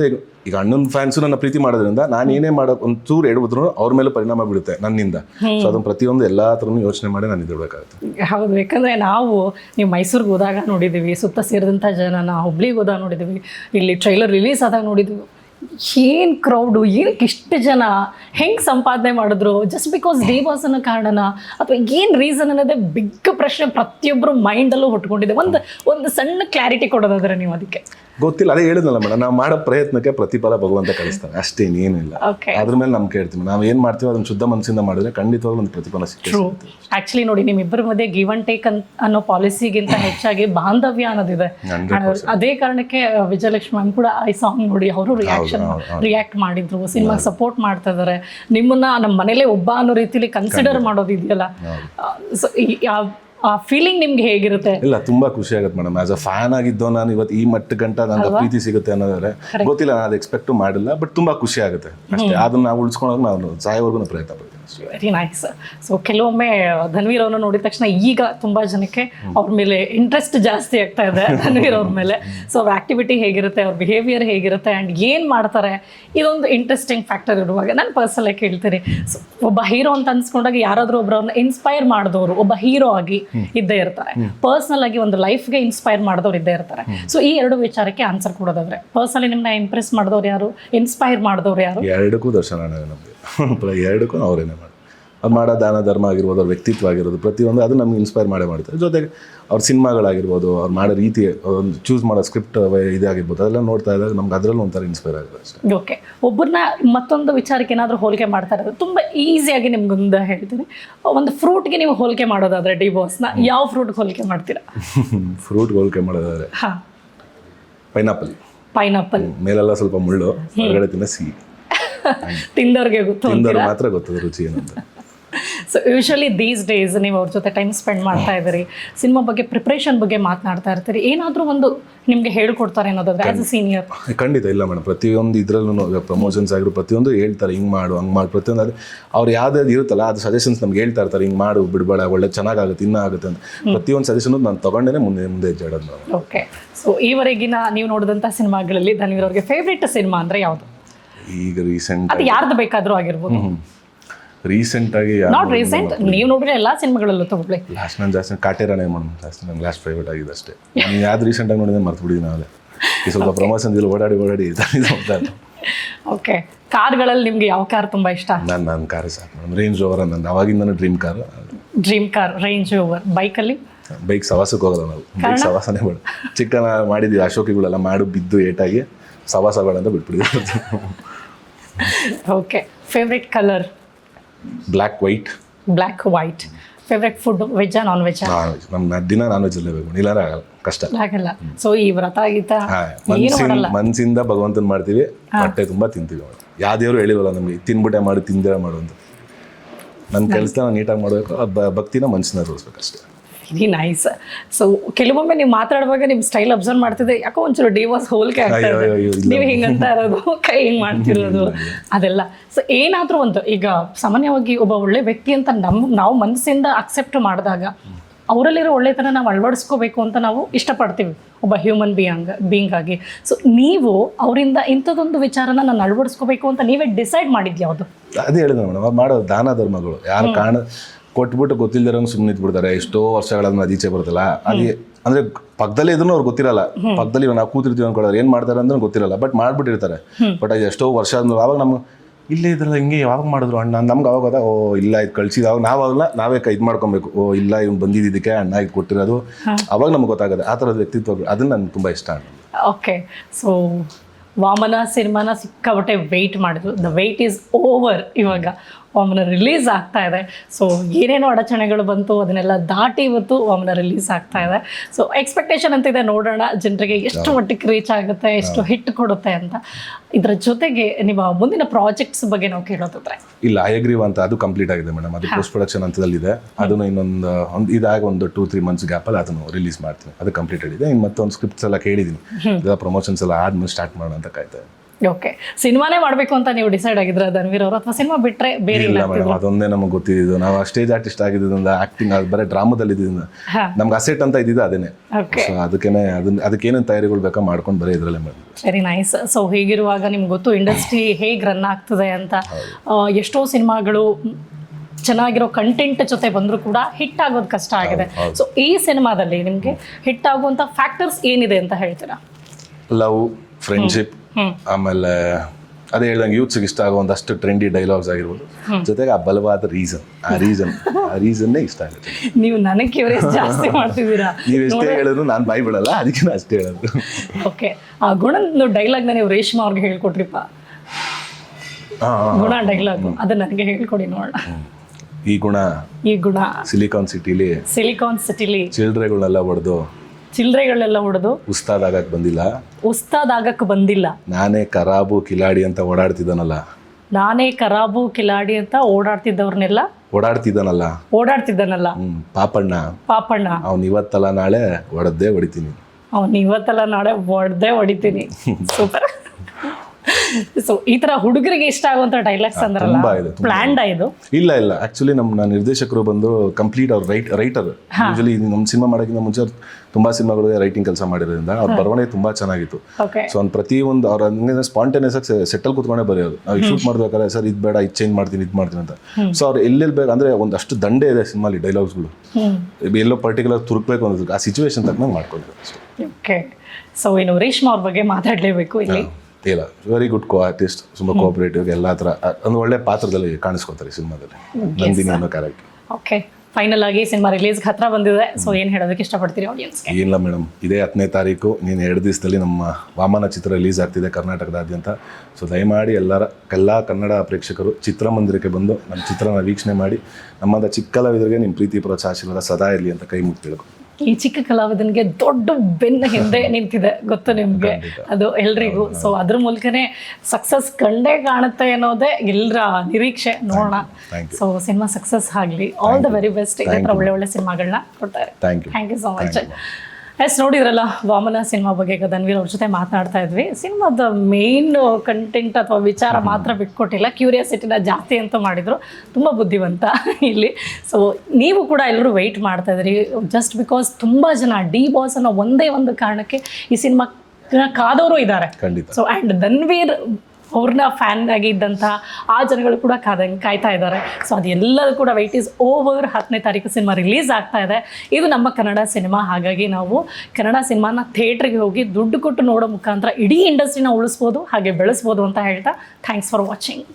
ಈಗ- ಅಣ್ಣನ ಫ್ಯಾನ್ಸು ನನ್ನ ಪ್ರೀತಿ ಮಾಡೋದ್ರಿಂದ ನಾನು ಏನೇ ಮಾಡೋ ಒಂದು ಚೂರು ಎಡಬಿದ್ರು ಅವ್ರ ಮೇಲೆ ಪರಿಣಾಮ ಬೀಳುತ್ತೆ ನನ್ನಿಂದ. ಸೊ ಅದನ್ನ ಪ್ರತಿಯೊಂದು ಎಲ್ಲ ಥರನೂ ಯೋಚನೆ ಮಾಡಿ ನಾನು ಇದಿರ್ಬೇಕಾಗುತ್ತೆ. ಹೌದು ಯಾಕಂದ್ರೆ ನಾವು ನೀವು ಮೈಸೂರಿಗೆ ಹೋದಾಗ ನೋಡಿದ್ದೀವಿ ಸುತ್ತ ಸೇರಿದಂಥ ಜನನ ಹುಬ್ಳಿಗೆ ಹೋದಾಗ ನೋಡಿದ್ದೀವಿ ಇಲ್ಲಿ ಟ್ರೈಲರ್ ರಿಲೀಸ್ ಆದಾಗ ನೋಡಿದ್ದೀವಿ ಏನು ಕ್ರೌಡು ಏನಕ್ಕೆ ಇಷ್ಟು ಜನ ಹೆಂಗೆ ಸಂಪಾದನೆ ಮಾಡಿದ್ರು? ಜಸ್ಟ್ ಬಿಕಾಸ್ ದೇವಾಸ್ ಬಾಸ್ ಅನ್ನೋ ಕಾರಣನ ಅಥವಾ ಏನು ರೀಸನ್ ಅನ್ನೋದೇ ಬಿಗ್ ಪ್ರಶ್ನೆ ಪ್ರತಿಯೊಬ್ಬರು ಮೈಂಡಲ್ಲೂ ಹೊಟ್ಕೊಂಡಿದೆ ಒಂದು ಒಂದು ಸಣ್ಣ ಕ್ಲಾರಿಟಿ ಕೊಡೋದಾದ್ರೆ ನೀವು ಅದಕ್ಕೆ. ಗೊತ್ತಿಲ್ಲ ಅದೇ ಹೇಳಿದ್ನಲ್ಲ ಮೇಡಮ್ ನಾವು ಮಾಡೋ ಪ್ರಯತ್ನಕ್ಕೆ ಪ್ರತಿಫಲ ಭಗವಂತ ಕಳಿಸ್ತಾನೆ. ಅಷ್ಟೇ ಇಲ್ಲ. ಅದ್ರ ಮೇಲೆ ನಮ್ಗೆ ಹೇಳ್ತೀವಿ ನಾವು ಏನು ಮಾಡ್ತೀವಿ ಅದನ್ನ ಶುದ್ಧ ಮನಸ್ಸಿಂದ ಮಾಡಿದ್ರೆ ಖಂಡಿತವಾಗ್ಲೂ ಒಂದು ಪ್ರತಿಫಲ ಸಿಕ್ಕೇ ಆ್ಯಕ್ಚುಲಿ ಆಕ್ಚುಲಿ ನೋಡಿ ನಿಮ್ಮಿಬ್ಬರ ಮಧ್ಯೆ ಗಿವ್ ಅಂಡ್ ಟೇಕ್ ಅನ್ನೋ ಪಾಲಿಸಿಗಿಂತ ಹೆಚ್ಚಾಗಿ ಬಾಂಧವ್ಯ ಅನ್ನೋದಿದೆ. ಅದೇ ಕಾರಣಕ್ಕೆ ವಿಜಯಲಕ್ಷ್ಮಿ ಮ್ಯಾಮ್ ಕೂಡ ಈ ಸಾಂಗ್ ನೋಡಿ ಅವರು ರಿಯಾಕ್ಷನ್. ರಿಯಾಕ್ಟ್ ಮಾಡಿದ್ರು ಸಿನಿಮಾಗೆ ಸಪೋರ್ಟ್ ಮಾಡ್ತಾ ಇದ್ದಾರೆ ನಿಮ್ಮನ್ನ ನಮ್ಮ ಮನೇಲೆ ಒಬ್ಬ ಅನ್ನೋ ರೀತಿಲಿ ಕನ್ಸಿಡರ್ ಮಾಡೋದಿದೆಯಲ್ಲ. ಸೊ ಆ ಫೀಲಿಂಗ್ ನಿಮ್ಗೆ ಹೇಗಿರುತ್ತೆ? ಇಲ್ಲ ತುಂಬಾ ಖುಷಿ ಆಗುತ್ತೆ ಮೇಡಮ್ ಆಸ್ ಅ ಫ್ಯಾನ್ ಆಗಿದ್ದೋ ನಾನು ಇವತ್ತು ಈ ಮಟ್ಟ ಗಂಟ ನನಗೆ ಪ್ರೀತಿ ಸಿಗುತ್ತೆ ಅನ್ನೋದಾದ್ರೆ ಗೊತ್ತಿಲ್ಲ ನಾನು ಅದು ಎಕ್ಸ್ಪೆಕ್ಟು ಮಾಡಿಲ್ಲ ಬಟ್ ತುಂಬಾ ಖುಷಿ ಆಗುತ್ತೆ. ಅಷ್ಟೇ. ಅದನ್ನ ನಾವು ಉಳಿಸ್ಕೊಳ್ಳೋಕೆ ನಾನು ಸಾಯೋವರೆಗೂ ಪ್ರಯತ್ನ ಪಡ್ತೀನಿ. ವೆರಿ ನೈಸ್ ಸೊ ಕೆಲವೊಮ್ಮೆ ಧನ್ವೀರ್ ಅವ್ರನ್ನ ನೋಡಿದ ತಕ್ಷಣ ಈಗ ತುಂಬಾ ಜನಕ್ಕೆ ಅವ್ರ ಮೇಲೆ ಇಂಟ್ರೆಸ್ಟ್ ಜಾಸ್ತಿ ಆಗ್ತಾ ಇದೆ ಧನ್ವೀರ್ ಅವ್ರ ಮೇಲೆ. ಸೊ ಅವ್ರ ಆಕ್ಟಿವಿಟಿ ಹೇಗಿರುತ್ತೆ ಅವ್ರ ಬಿಹೇವಿಯರ್ ಹೇಗಿರುತ್ತೆ ಆ್ಯಂಡ್ ಏನು ಮಾಡ್ತಾರೆ ಇದೊಂದು ಇಂಟ್ರೆಸ್ಟಿಂಗ್ ಫ್ಯಾಕ್ಟರ್ ಇರುವಾಗ ನಾನು ಪರ್ಸನಲ್ ಆಗಿ ಕೇಳ್ತೀನಿ ಸೊ ಒಬ್ಬ ಹೀರೋ ಅಂತ ಅನ್ಸ್ಕೊಂಡಾಗ ಯಾರಾದರೂ ಒಬ್ಬರವ್ರನ್ನ ಇನ್ಸ್ಪೈರ್ ಮಾಡಿದವರು ಒಬ್ಬ ಹೀರೋ ಆಗಿ ಇದ್ದೇ ಇರ್ತಾರೆ. ಪರ್ಸನಲ್ ಆಗಿ ಒಂದು ಲೈಫ್ಗೆ ಇನ್ಸ್ಪೈರ್ ಮಾಡಿದವ್ರು ಇದ್ದೇ ಇರ್ತಾರೆ. ಸೊ ಈ ಎರಡು ವಿಚಾರಕ್ಕೆ ಆನ್ಸರ್ ಕೊಡೋದಾದ್ರೆ ಪರ್ಸನಲಿ ನಿಮ್ಮನ್ನ ಇಂಪ್ರೆಸ್ ಮಾಡಿದವ್ರು ಯಾರು ಇನ್ಸ್ಪೈರ್ ಮಾಡಿದವ್ರು ಯಾರು? ಎರಡಕ್ಕೂ ದರ್ಶನ ಎರಡಕ್ಕೂ ಅವರೇನೆ ಮಾಡಿ ಅವ್ರು ಮಾಡೋ ದಾನ ಧರ್ಮ ಆಗಿರ್ಬೋದು ಅವ್ರ ವ್ಯಕ್ತಿತ್ವ ಆಗಿರೋದು ಪ್ರತಿಯೊಂದು ಅದು ನಮ್ಗೆ ಇನ್ಸ್ಪೈರ್ ಮಾಡೇ ಮಾಡ್ತಾರೆ. ಜೊತೆಗೆ ಅವ್ರ ಸಿನಿಮಾಗಳಾಗಿರ್ಬೋದು ಅವ್ರು ಮಾಡೋ ರೀತಿ ಒಂದು ಚೂಸ್ ಮಾಡೋ ಸ್ಕ್ರಿಪ್ಟ್ ಇದಾಗಿರ್ಬೋದು ಅದೆಲ್ಲ ನೋಡ್ತಾ ಇದ್ದಾಗ ನಮ್ಗೆ ಅದರಲ್ಲೂ ಒಂಥರ ಇನ್ಸ್ಪೈರ್ ಆಗಿದೆ ಅಷ್ಟೇ. ಓಕೆ ಒಬ್ಬರನ್ನ ಮತ್ತೊಂದು ವಿಚಾರಕ್ಕೆ ಏನಾದರೂ ಹೋಲಿಕೆ ಮಾಡ್ತಾ ಇರೋದು ತುಂಬ ಈಸಿಯಾಗಿ ನಿಮ್ಗೊಂದು ಹೇಳ್ತೀನಿ. ಒಂದು ಫ್ರೂಟ್ಗೆ ನೀವು ಹೋಲಿಕೆ ಮಾಡೋದಾದ್ರೆ ಡಿ ಬಾಸ್ನ ಯಾವ ಫ್ರೂಟ್ಗೆ ಹೋಲಿಕೆ ಮಾಡ್ತೀರಾ? ಫ್ರೂಟ್ಗೆ ಹೋಲಿಕೆ ಮಾಡೋದಾದ್ರೆ ಹಾಂ. ಪೈನಾಪಲ್ ಪೈನಾಪಲ್ ಮೇಲೆಲ್ಲ ಸ್ವಲ್ಪ ಮುಳ್ಳು ಹೊರಗಡೆ ತಿನ್ನ ಸಿಹಿ. ತಿಂದವ್ರಿಗೆ ಗೊತ್ತು ತಿಂದವ್ರು ಮಾತ್ರ ಗೊತ್ತದ ರುಚಿ ಏನಂತ. ಸೊ ಯೂಶಲಿ ದೀಸ್ ಡೇಸ್ ನೀವು ಅವ್ರ ಜೊತೆ ಟೈಮ್ ಸ್ಪೆಂಡ್ ಮಾಡ್ತಾ ಇದ್ದೀರಿ ಸಿನಿಮಾ ಬಗ್ಗೆ ಪ್ರಿಪ್ರೇಷನ್ ಬಗ್ಗೆ ಮಾತನಾಡ್ತಾ ಇರ್ತೀರಿ. ಏನಾದರೂ ಒಂದು ನಿಮಗೆ ಹೇಳ್ಕೊಡ್ತಾರೆ ಅನ್ನೋದಾದ್ರೆ ಆಸ್ ಅ ಸೀನಿಯರ್ ಖಂಡಿತ ಇಲ್ಲ ಮೇಡಮ್ ಪ್ರತಿಯೊಂದು ಇದ್ರಲ್ಲೂ ಪ್ರಮೋಷನ್ಸ್ ಆಗಿರೋ ಪ್ರತಿಯೊಂದು ಹೇಳ್ತಾರೆ ಹಿಂಗೆ ಮಾಡು ಹಂಗೆ ಮಾಡು. ಪ್ರತಿಯೊಂದು ಅದು ಅವ್ರು ಯಾವ್ದಾದ್ರು ಇರುತ್ತಲ್ಲ ಅದು ಸಜೆಷನ್ಸ್ ನಮ್ಗೆ ಹೇಳ್ತಾ ಇರ್ತಾರೆ ಹಿಂಗೆ ಮಾಡು ಬಿಡಬೇಡ ಒಳ್ಳೆ ಚೆನ್ನಾಗಾಗುತ್ತೆ ಇನ್ನೂ ಆಗುತ್ತೆ ಅಂತ. ಪ್ರತಿಯೊಂದು ಸಜೆಷನ್ ನಾನು ತಗೊಂಡೇ ಮುಂದೆ ಮುಂದೆ ಹೆಜ್ಜೆ ಓಕೆ ಸೊ ಈವರೆಗಿನ ನೀವು ನೋಡಿದಂಥ ಸಿನಿಮಾಗಳಲ್ಲಿ ಧನ್ವೀರ್ ಅವ್ರಿಗೆ ಫೇವ್ರೇಟ್ ಸಿನಿಮಾ ಅಂದರೆ ಯಾವುದು? ಈಗ ರೀಸೆಂಟ್ ಅದು ಯಾರ್ದು ಬೇಕಾದರೂ ಆಗಿರ್ಬೋದು. ರೀಸೆಂಟಾಗಿ ನಾಟ್ ರೀಸೆಂಟ್ ನೀವು ನೋಡಿದ್ರೆ ಎಲ್ಲಾ ಸಿನಿಮಾಗಳಲ್ಲೂ ತಗೊಳ್ಳಿ. ಲಾಸ್ಟ್ ನಾನು ಜಾಸ್ತಿ ಕಾಟೇರಾನೇ ಮಾಡೋಣ ಲಾಸ್ಟ್ ನಂಗೆ ಲಾಸ್ಟ್ ಪ್ರೈವೇಟ್ ಆಗಿದೆ ಅಷ್ಟೇ. ನಾನು ಯಾವ್ದು ರೀಸೆಂಟಾಗಿ ನೋಡಿದ್ರೆ ಮರ್ತು ಬಿಡಿದ್ದೀನಿ ನಾವೇ. ಈ ಸ್ವಲ್ಪ ಪ್ರಮೋಷನ್ ಇಲ್ಲಿ ಓಡಾಡಿ ಓಡಾಡಿ ಓಕೆ ಕಾರ್ಗಳಲ್ಲಿ ನಿಮ್ಗೆ ಯಾವ ಕಾರ್ ತುಂಬಾ ಇಷ್ಟ? ನಾನು ನನ್ನ ಕಾರ್ ಸಾಕು. ಮೇಡಮ್ ರೇಂಜ್ ಓವರ್ ನಂದು ಅವಾಗಿಂದನೂ dream car dream car Range Rover ಬೈಕಲ್ಲಿ ಬೈಕ್ ಸವಾಸಕ್ಕೆ ಹೋಗೋದು ನಾವು. ಬೈಕ್ ಸವಾಸನೇ ಬೇಡ. ಚಿಕ್ಕನ ಮಾಡಿದ್ವಿ ಅಶೋಕಿಗಳೆಲ್ಲ ಮಾಡು ಬಿದ್ದು ಏಟಾಗಿ ಸವಾಸ ಬೇಡ ಅಂತ ಬಿಟ್ಬಿಟ್ಟಿದ್ವಿ okay favourite colour black white black white favourite food ವೆಜ್ಜಾ non ವೆಜ್ಜಾ ವೆಜ್ ನಮ್ಮ ದಿನ ನಾನ್ ವೆಜ್ ಇಲ್ಲಬೇಕು ಇಲ್ಲಾಂದ್ರೆ ಆಗಲ್ಲ ಕಷ್ಟ. ಆಗಲ್ಲ ಸೊ ಈ ವ್ರತ ಗೀತ ಮನ್ಸಿಂದ ಭಗವಂತನ ಮಾಡ್ತೀವಿ. ಹೊಟ್ಟೆ ತುಂಬಾ ತಿಂತೀವಿ. ಯಾವ ದೇವರು ಹೇಳಿವಲ್ಲ ನಮಗೆ ತಿನ್ಬಿಟ್ಟೆ ಮಾಡಿ ತಿಂದೇ ಮಾಡು ಅಂತ. ನನ್ನ ಕೆಲಸ ನಾನು ನೀಟಾಗಿ ಮಾಡಬೇಕು. ಭಕ್ತಿನ ಮನ್ಸಿನ ತೋರಿಸ್ಬೇಕು ಅಷ್ಟೇ ವೆರಿ ನೈಸ್ ಸೊ ಕೆಲವೊಮ್ಮೆ ನೀವು ಮಾತಾಡುವಾಗ ನಿಮ್ಮ ಸ್ಟೈಲ್ ಅಬ್ಸರ್ವ್ ಮಾಡ್ತಿದ್ದೆ ಯಾಕೋ ಒಂಚೂರು ಡಿವೋರ್ಸ್ ಹೋಲಿಕೆ ಆಗ್ತಾ ಇದೆ. ನೀವು ಹಿಂಗಂತ ಇರೋದು ಕೈ ಹಿಂಗ್ ಮಾಡ್ತಿರೋದು. ಅದೆಲ್ಲ. ಸೊ ಏನಾದರೂ ಒಂದು ಈಗ ಸಾಮಾನ್ಯವಾಗಿ ಒಬ್ಬ ಒಳ್ಳೆ ವ್ಯಕ್ತಿ ಅಂತ ನಮ್ ನಾವು ಮನಸ್ಸಿಂದ ಅಕ್ಸೆಪ್ಟ್ ಮಾಡಿದಾಗ ಅವರಲ್ಲಿರೋ ಒಳ್ಳೆತನ ನಾವು ಅಳವಡಿಸ್ಕೋಬೇಕು ಅಂತ ನಾವು ಇಷ್ಟಪಡ್ತೀವಿ ಒಬ್ಬ ಹ್ಯೂಮನ್ ಬೀಯಿಂಗ್ ಬೀಯಿಂಗ್ ಆಗಿ. ಸೊ ನೀವು ಅವರಿಂದ ಇಂಥದ್ದೊಂದು ವಿಚಾರನ ನಾನು ಅಳವಡಿಸ್ಕೋಬೇಕು ಅಂತ ನೀವೇ ಡಿಸೈಡ್ ಮಾಡಿದ್ಯಾವುದು ಅದೇ? ಹೇಳಿದ್ರು ಮೇಡಮ್ ಅವ್ರು ಮಾಡೋ ದಾನ ಧರ್ಮಗಳು ಯಾರು ಕಾಣ ಕೊಟ್ಬಿಟ್ಟು ಗೊತ್ತಿಲ್ದಿರೋಂಗ್ ಸುಮ್ಮನೆ ಇದ್ಬಿಡ್ತಾರೆ ಎಷ್ಟೋ ವರ್ಷಗಳಾದ್ಮೇಲೆ ಅದೀಚೆ ಬರ್ತಲ್ಲ ಅಲ್ಲಿ ಅಂದ್ರೆ ಪಕ್ಕದಲ್ಲೇ ಇದನ್ನು ಅವ್ರು ಗೊತ್ತಿರಲ್ಲ. ಪಕ್ಕದಲ್ಲಿ ನಾವು ಕೂತಿರ್ತೀವಿ ಅನ್ಕೊಳ್ಳೋರು ಏನ್ ಮಾಡ್ತಾರೆ ಅಂದ್ರೆ ಗೊತ್ತಿರಲ್ಲ ಬಟ್ ಮಾಡ್ಬಿಟ್ಟಿರ್ತಾರೆ ಬಟ್ ಅದು ಎಷ್ಟೋ ವರ್ಷ ಆದ್ಮೇಲೆ ಅವಾಗ ನಮ್ಗೆ ಇಲ್ಲೇ ಇದ್ರಲ್ಲ ಹಿಂಗೆ ಯಾವಾಗ ಮಾಡಿದ್ರು ಅಣ್ಣ? ನಮ್ಗೆ ಅವಾಗ ಅದ ಓ ಇಲ್ಲ ಇದು ಕಳ್ಸಿದ ಅವಾಗ ನಾವೇ ಕೈ ಇದು ಮಾಡ್ಕೊಬೇಕು. ಓ ಇಲ್ಲ ಇವ್ನು ಬಂದಿದ್ದಕ್ಕೆ ಅಣ್ಣ ಇದು ಕೊಟ್ಟಿರೋದು. ಅವಾಗ ನಮ್ಗೆ ಗೊತ್ತಾಗುತ್ತೆ. ಆ ಥರದ ವ್ಯಕ್ತಿತ್ವಗಳು ಅದನ್ನ ನನ್ಗೆ ತುಂಬ ಇಷ್ಟ ಓಕೆ ಸೊ ವಾಮನ ಸಿನಿಮಾನ ಸಿಕ್ಕಾಬಟ್ಟೆ ವೆಯ್ಟ್ ಮಾಡಿದ್ರು. ದ ವೆಯ್ಟ್ ಈಸ್ ಓವರ್ ಇವಾಗ. ವಾಮನ ರಿಲೀಸ್ ಆಗ್ತಾ ಇದೆ. ಸೊ ಏನೇನು ಅಡಚಣೆಗಳು ಬಂತು ಅದನ್ನೆಲ್ಲ ದಾಟಿ ಇವತ್ತು ವಾಮನ ರಿಲೀಸ್ ಆಗ್ತಾ ಇದೆ. ಸೊ ಎಕ್ಸ್ಪೆಕ್ಟೇಷನ್ ಅಂತಿದೆ ನೋಡೋಣ ಜನರಿಗೆ ಎಷ್ಟು ಮಟ್ಟಿಗೆ ರೀಚ್ ಆಗುತ್ತೆ ಎಷ್ಟು ಹಿಟ್ ಕೊಡುತ್ತೆ ಅಂತ. ಇದರ ಜೊತೆಗೆ ನಿಮ್ಮ ಮುಂದಿನ ಪ್ರಾಜೆಕ್ಟ್ಸ್ ಬಗ್ಗೆ ನಾವು ಕೇಳೋದಿದ್ರೆ. ಇಲ್ಲ ಅಯಗ್ರೀವ್ ಅಂತ ಅದು ಕಂಪ್ಲೀಟ್ ಆಗಿದೆ ಮೇಡಮ್ ಅದು ಪೋಸ್ಟ್ ಪ್ರೊಡಕ್ಷನ್ ಹಂತದಲ್ಲಿದೆ. ಅದನ್ನು ಇನ್ನೊಂದು ಒಂದು ಇದಾಗ ಒಂದು ಟೂ ತ್ರೀ ಮಂತ್ಸ್ ಗ್ಯಾಪಲ್ಲಿ ಅದನ್ನು ರಿಲೀಸ್ ಮಾಡ್ತೀನಿ. ಅದು ಕಂಪ್ಲೀಟ್ ಆಗಿದೆ. ಇನ್ನು ಮತ್ತೊಂದು ಸ್ಕ್ರಿಪ್ಟ್ಸ್ ಎಲ್ಲ ಕೇಳಿದ್ದೀನಿ. ಪ್ರಮೋಷನ್ಸ್ ಎಲ್ಲ ಆದ್ಮೇಲೆ ಸ್ಟಾರ್ಟ್ ಮಾಡೋಣ ಅಂತ ಕಾಯ್ತಾ. ಓಕೆ ಸಿನಿಮಾನೇ ಮಾಡಬೇಕು ಅಂತ ನೀವು ಡಿಸೈಡ್ ಆಗಿದ್ರೆ ಧನ್ವೀರ್ ಅವರು? ಅಥವಾ ಸಿನಿಮಾ ಬಿಟ್ರೆ ಬೇರೆ ಇಲ್ಲ ಮೇಡಮ್ ಅದೊಂದೇ ನಮಗೆ ಗೊತ್ತಿದ್ದು. ನಾವು ಸ್ಟೇಜ್ ಆರ್ಟಿಸ್ಟ್ ಆಗಿದ್ದರಿಂದ ಆಕ್ಟಿಂಗ್ ಅದು ಬರೀ ಡ್ರಾಮಾದಲ್ಲಿ ಇದ್ದಿದ್ದ. ನಮ್ಗೆ ಅಸೆಟ್ ಅಂತ ಇದ್ದಿದ್ದು ಅದೇನೆ. ಓಕೆ ಸೊ ಅದಕ್ಕೇನೆ ಅದನ್ನ ಅದಕ್ಕೇನೇನು ತಯಾರಿಗಳು ಬೇಕಾ ಮಾಡ್ಕೊಂಡು ಬರೀ ಇದರಲ್ಲೇ ಮಾಡಿದ್ವಿ ವೆರಿ ನೈಸ್ ಸೊ ಹೀಗಿರುವಾಗ ನಿಮ್ಗೆ ಗೊತ್ತು ಇಂಡಸ್ಟ್ರಿ ಹೇಗೆ ರನ್ ಆಗ್ತದೆ ಅಂತ. ಎಷ್ಟೋ ಸಿನಿಮಾಗಳು ಚೆನ್ನಾಗಿರೋ ಕಂಟೆಂಟ್ ಜೊತೆ ಬಂದರೂ ಕೂಡ ಹಿಟ್ ಆಗೋದು ಕಷ್ಟ ಆಗಿದೆ. ಸೊ ಈ ಸಿನಿಮಾದಲ್ಲಿ ನಿಮಗೆ ಹಿಟ್ ಆಗುವಂಥ ಫ್ಯಾಕ್ಟರ್ಸ್ ಏನಿದೆ ಅಂತ ಹೇಳ್ತೀರಾ? ಲವ್ ಫ್ರೆಂಡ್ಶಿಪ್ ಆಮೇಲೆ ಅದೇ ಹೇಳ್ದಂಗೆ ಯೂತ್ಸ್ಗೆ ಇಷ್ಟ ಆಗೋ ಒಂದಷ್ಟು ಟ್ರೆಂಡಿ ಡೈಲಾಗ್ಸ್ ಆಗಿರ್ಬೋದು ಜೊತೆಗೆ ಆ ಬಲವಾದ ರೀಸನ್ ಆ ರೀಸನ್ ಆ ರೀಸನ್ನೇ ಇಷ್ಟ ಆಗುತ್ತೆ. ನೀವು ನನಗೆ ಕ್ಯೂರಿಯಸ್ ಜಾಸ್ತಿ ಮಾಡ್ತಿದ್ದೀರಾ? ನೀವು ಎಷ್ಟೇ ಹೇಳಿದ್ರು ನಾನು ಬಾಯಿ ಬಿಡಲ್ಲ ಅದಕ್ಕೆ ನಾನು ಅಷ್ಟೇ ಹೇಳೋದು. ಓಕೆ. ಆ ಗುಣದ ಡೈಲಾಗ್ನ ನೀವು ರೇಷ್ಮಾ ಅವ್ರಿಗೆ ಹೇಳ್ಕೊಟ್ರಿಪ್ಪ. ಗುಣ ಡೈಲಾಗ್ ಅದು ನನಗೆ ಹೇಳ್ಕೊಡಿ ನೋಡೋಣ. ಈ ಗುಣ ಈ ಗುಣ. ಸಿಲಿಕಾನ್ ಸಿಟಿಲಿ ಸಿಲಿಕಾನ್ ಸಿಟಿಲಿ ಚಿಲ್ಡ್ರೆಗಳನ್ನೆಲ್ಲ ಹೊಡೆದು ಚಿಲ್ಲರೆಗಳೆಲ್ಲ ಹೊಡೆದು ಉಸ್ತಾದ್ ಆಗಕ್ಕೆ ಬಂದಿಲ್ಲ. ಉಸ್ತಾದ್ ಆಗಕ್ಕೆ ಬಂದಿಲ್ಲ. ನಾನೇ ಕರಾಬು ಕಿಲಾಡಿ ಅಂತ ಓಡಾಡ್ತಿದ್ದಾನಲ್ಲ. ನಾನೇ ಕರಾಬು ಕಿಲಾಡಿ ಅಂತ ಓಡಾಡ್ತಿದ್ದವ್ರನ್ನೆಲ್ಲ ಓಡಾಡ್ತಿದ್ದಾನಲ್ಲ. ಓಡಾಡ್ತಿದ್ದಾನಲ್ಲ. ಹ್ಮ್ ಪಾಪಣ್ಣ. ಪಾಪಣ್ಣ. ಅವ್ನು ಇವತ್ತಲ್ಲ ನಾಳೆ ಹೊಡೆದೇ ಹೊಡಿತೀನಿ. ಅವ್ನ ಇವತ್ತಲ್ಲ ನಾಳೆ ಹೊಡೆದೇ ಹೊಡಿತೀನಿ. ಸೂಪರ್ ಸೊ ಈ ತರ ಹುಡುಗರಿಗೆ ಇಷ್ಟ ಆಗುವಂತ ಡೈಲಾಗ್ಸ್ ಅಂದ್ರೆ ತುಂಬಾ ಇದೆ, ತುಂಬಾ ಪ್ಲಾನ್ಡ್ ಇದು. ಇಲ್ಲ ಇಲ್ಲ. ಆಕ್ಚುಲಿ ನಮ್ಮ ನಿರ್ದೇಶಕರು ಬಂದು ಕಂಪ್ಲೀಟ್ ಅವ್ರ ರೈಟ್ ರೈಟರ್ ಯೂಶಲಿ ನಮ್ಮ ಸಿನಿಮಾ ಮಾಡೋಕ್ಕಿಂತ ಮುಂಚೆ ಅವ್ರು ತುಂಬಾ ಸಿನಿಮಾಗಳು ರೈಟಿಂಗ್ ಕೆಲಸ ಮಾಡಿರೋದ್ರಿಂದ ಅವ್ರ ಬರವಣಿಗೆ ತುಂಬಾ ಚೆನ್ನಾಗಿತ್ತು. ಸೊ ಪ್ರತಿ ಒಂದು ಅವ್ರ ಹಂಗೆ ಸ್ಪಾಂಟೇನಿಯಸ್ ಆಗಿ ಸೆಟಲ್ ಕುತ್ಕೊಂಡೇ ಬರೆಯೋದು. ನಾವು ಶೂಟ್ ಮಾಡ್ಬೇಕಾದ್ರೆ ಸರ್ ಇದು ಬೇಡ ಇದು ಚೇಂಜ್ ಮಾಡ್ತೀನಿ ಇದು ಮಾಡ್ತೀನಿ ಅಂತ. ಸೊ ಅವ್ರು ಎಲ್ಲೆಲ್ಲಿ ಬೇಕು ಅಂದ್ರೆ ಒಂದಷ್ಟು ದಂಡೆ ಇದೆ ಸಿನಿಮಾಲಿ ಡೈಲಾಗ್ಸ್ಗಳು ಎಲ್ಲೋ ಪರ್ಟಿಕ್ಯುಲರ್ ತುರುಕ್ಬೇಕು ಅನ್ನೋದು ಆ ಸಿಚುವೇಶನ್ ತಕ್ಕ ಅಷ್ಟೇ ಓಕೆ ಸೊ ಇನ್ನು ರೇಷ್ಮಾ ಅವ್ರ ಬಗ್ಗೆ ಮಾತಾಡ್ಲೇಬೇಕು ಇಲ್ಲಿ. ಇಲ್ಲ. ವೆರಿ ಗುಡ್ ಕೋ ಆರ್ಟಿಸ್ಟ್ ತುಂಬ ಕೋಆಪರೇಟಿವ್ ಎಲ್ಲ ಥರ ಒಂದು ಒಳ್ಳೆ ಪಾತ್ರದಲ್ಲಿ ಕಾಣಿಸ್ಕೊತಾರೆ ಸಿನಿಮಾದಲ್ಲಿ. ನಂದಿನಿ ಅನ್ನೋ ಕ್ಯಾರೆಕ್ಟರ್ ಓಕೆ ಫೈನಲ್ ಆಗಿ ಸಿನಿಮಾ ರಿಲೀಸ್ಗೆ ಹತ್ರ ಬಂದಿದೆ. ಸೊ ಏನು ಹೇಳೋದಕ್ಕೆ ಇಷ್ಟಪಡ್ತೀರಿ ಆಡಿಯನ್ಸ್ಗೆ ಏನಿಲ್ಲ ಮೇಡಮ್ ಇದೇ ಹತ್ತನೇ ತಾರೀಕು ನೀನು ಎರಡು ದಿವಸದಲ್ಲಿ ನಮ್ಮ ವಾಮನ ಚಿತ್ರ ರಿಲೀಸ್ ಆಗ್ತಿದೆ ಕರ್ನಾಟಕದಾದ್ಯಂತ. ಸೊ ದಯಮಾಡಿ ಎಲ್ಲರ ಎಲ್ಲ ಕನ್ನಡ ಪ್ರೇಕ್ಷಕರು ಚಿತ್ರಮಂದಿರಕ್ಕೆ ಬಂದು ನಮ್ಮ ಚಿತ್ರನ ವೀಕ್ಷಣೆ ಮಾಡಿ ನಮ್ಮದ ಚಿಕ್ಕಲವಿದ್ರಿಗೆ ನಿಮ್ಮ ಪ್ರೀತಿ ಪ್ರೋತ್ಸಾಹ ಆಶೀರ್ವಾದ ಸದಾ ಇರಲಿ ಅಂತ ಕೈ ಮುಗ್ತಿಳ್ಕೊ ಈ ಚಿಕ್ಕ ಕಲಾವಿದನಿಗೆ ದೊಡ್ಡ ಬೆನ್ನ ಹಿಂದೆ ನಿಂತಿದೆ. ಗೊತ್ತು ನಿಮಗೆ? ಅದು ಎಲ್ರಿಗೂ. ಸೊ ಅದ್ರ ಮೂಲಕನೇ ಸಕ್ಸಸ್ ಕಂಡೇ ಕಾಣುತ್ತೆ ಅನ್ನೋದೇ ಎಲ್ಲರ ನಿರೀಕ್ಷೆ. ನೋಡೋಣ. ಸೊ ಸಿನಿಮಾ ಸಕ್ಸಸ್ ಆಗಲಿ. ಆಲ್ ದ ವೆರಿ ಬೆಸ್ಟ್ ಇದೇ ಥರ ಒಳ್ಳೆ ಒಳ್ಳೆ ಸಿನಿಮಾಗಳನ್ನ ಕೊಡ್ತಾರೆ. Thank you so much yes ನೋಡಿದ್ರಲ್ಲ ವಾಮನ ಸಿನಿಮಾ ಬಗ್ಗೆ ಈಗ ಧನ್ವೀರ್ ಅವ್ರ ಜೊತೆ ಮಾತನಾಡ್ತಾ ಇದ್ವಿ. ಸಿನಿಮಾದ ಮೇನ್ ಕಂಟೆಂಟ್ ಅಥವಾ ವಿಚಾರ ಮಾತ್ರ ಬಿಟ್ಕೊಟ್ಟಿಲ್ಲ. ಕ್ಯೂರಿಯಾಸಿಟಿನ ಜಾಸ್ತಿ ಅಂತ ಮಾಡಿದ್ರು. ತುಂಬ ಬುದ್ಧಿವಂತ ಇಲ್ಲಿ. ಸೊ ನೀವು ಕೂಡ ಎಲ್ಲರೂ ವೆಯ್ಟ್ ಮಾಡ್ತಾ ಇದ್ರಿ. ಜಸ್ಟ್ ಬಿಕಾಸ್ ತುಂಬ ಜನ ಡಿ ಬಾಸ್ ಅನ್ನೋ ಒಂದೇ ಒಂದು ಕಾರಣಕ್ಕೆ ಈ ಸಿನಿಮಾ ಕಾದವರು ಇದ್ದಾರೆ. ಸೊ ಆ್ಯಂಡ್ ಧನ್ವೀರ್ ಅವ್ರನ್ನ ಫ್ಯಾನ್ ಆಗಿ ಇದ್ದಂಥ ಆ ಜನಗಳು ಕೂಡ ಕಾದಂಗೆ ಕಾಯ್ತಾ ಇದ್ದಾರೆ. ಸೊ ಅದೆಲ್ಲದೂ ಕೂಡ ವೆಯ್ಟ್ ಈಸ್ ಓವರ್ ಹತ್ತನೇ ತಾರೀಕು ಸಿನಿಮಾ ರಿಲೀಸ್ ಆಗ್ತಾ ಇದೆ. ಇದು ನಮ್ಮ ಕನ್ನಡ ಸಿನಿಮಾ ಹಾಗಾಗಿ ನಾವು ಕನ್ನಡ ಸಿನಿಮಾನ ಥಿಯೇಟ್ರಿಗೆ ಹೋಗಿ ದುಡ್ಡು ಕೊಟ್ಟು ನೋಡೋ ಮುಖಾಂತರ ಇಡೀ ಇಂಡಸ್ಟ್ರಿನ ಉಳಿಸ್ಬೋದು, ಹಾಗೆ ಬೆಳೆಸ್ಬೋದು ಅಂತ ಹೇಳ್ತಾ ಥ್ಯಾಂಕ್ಸ್ ಫಾರ್ ವಾಚಿಂಗ್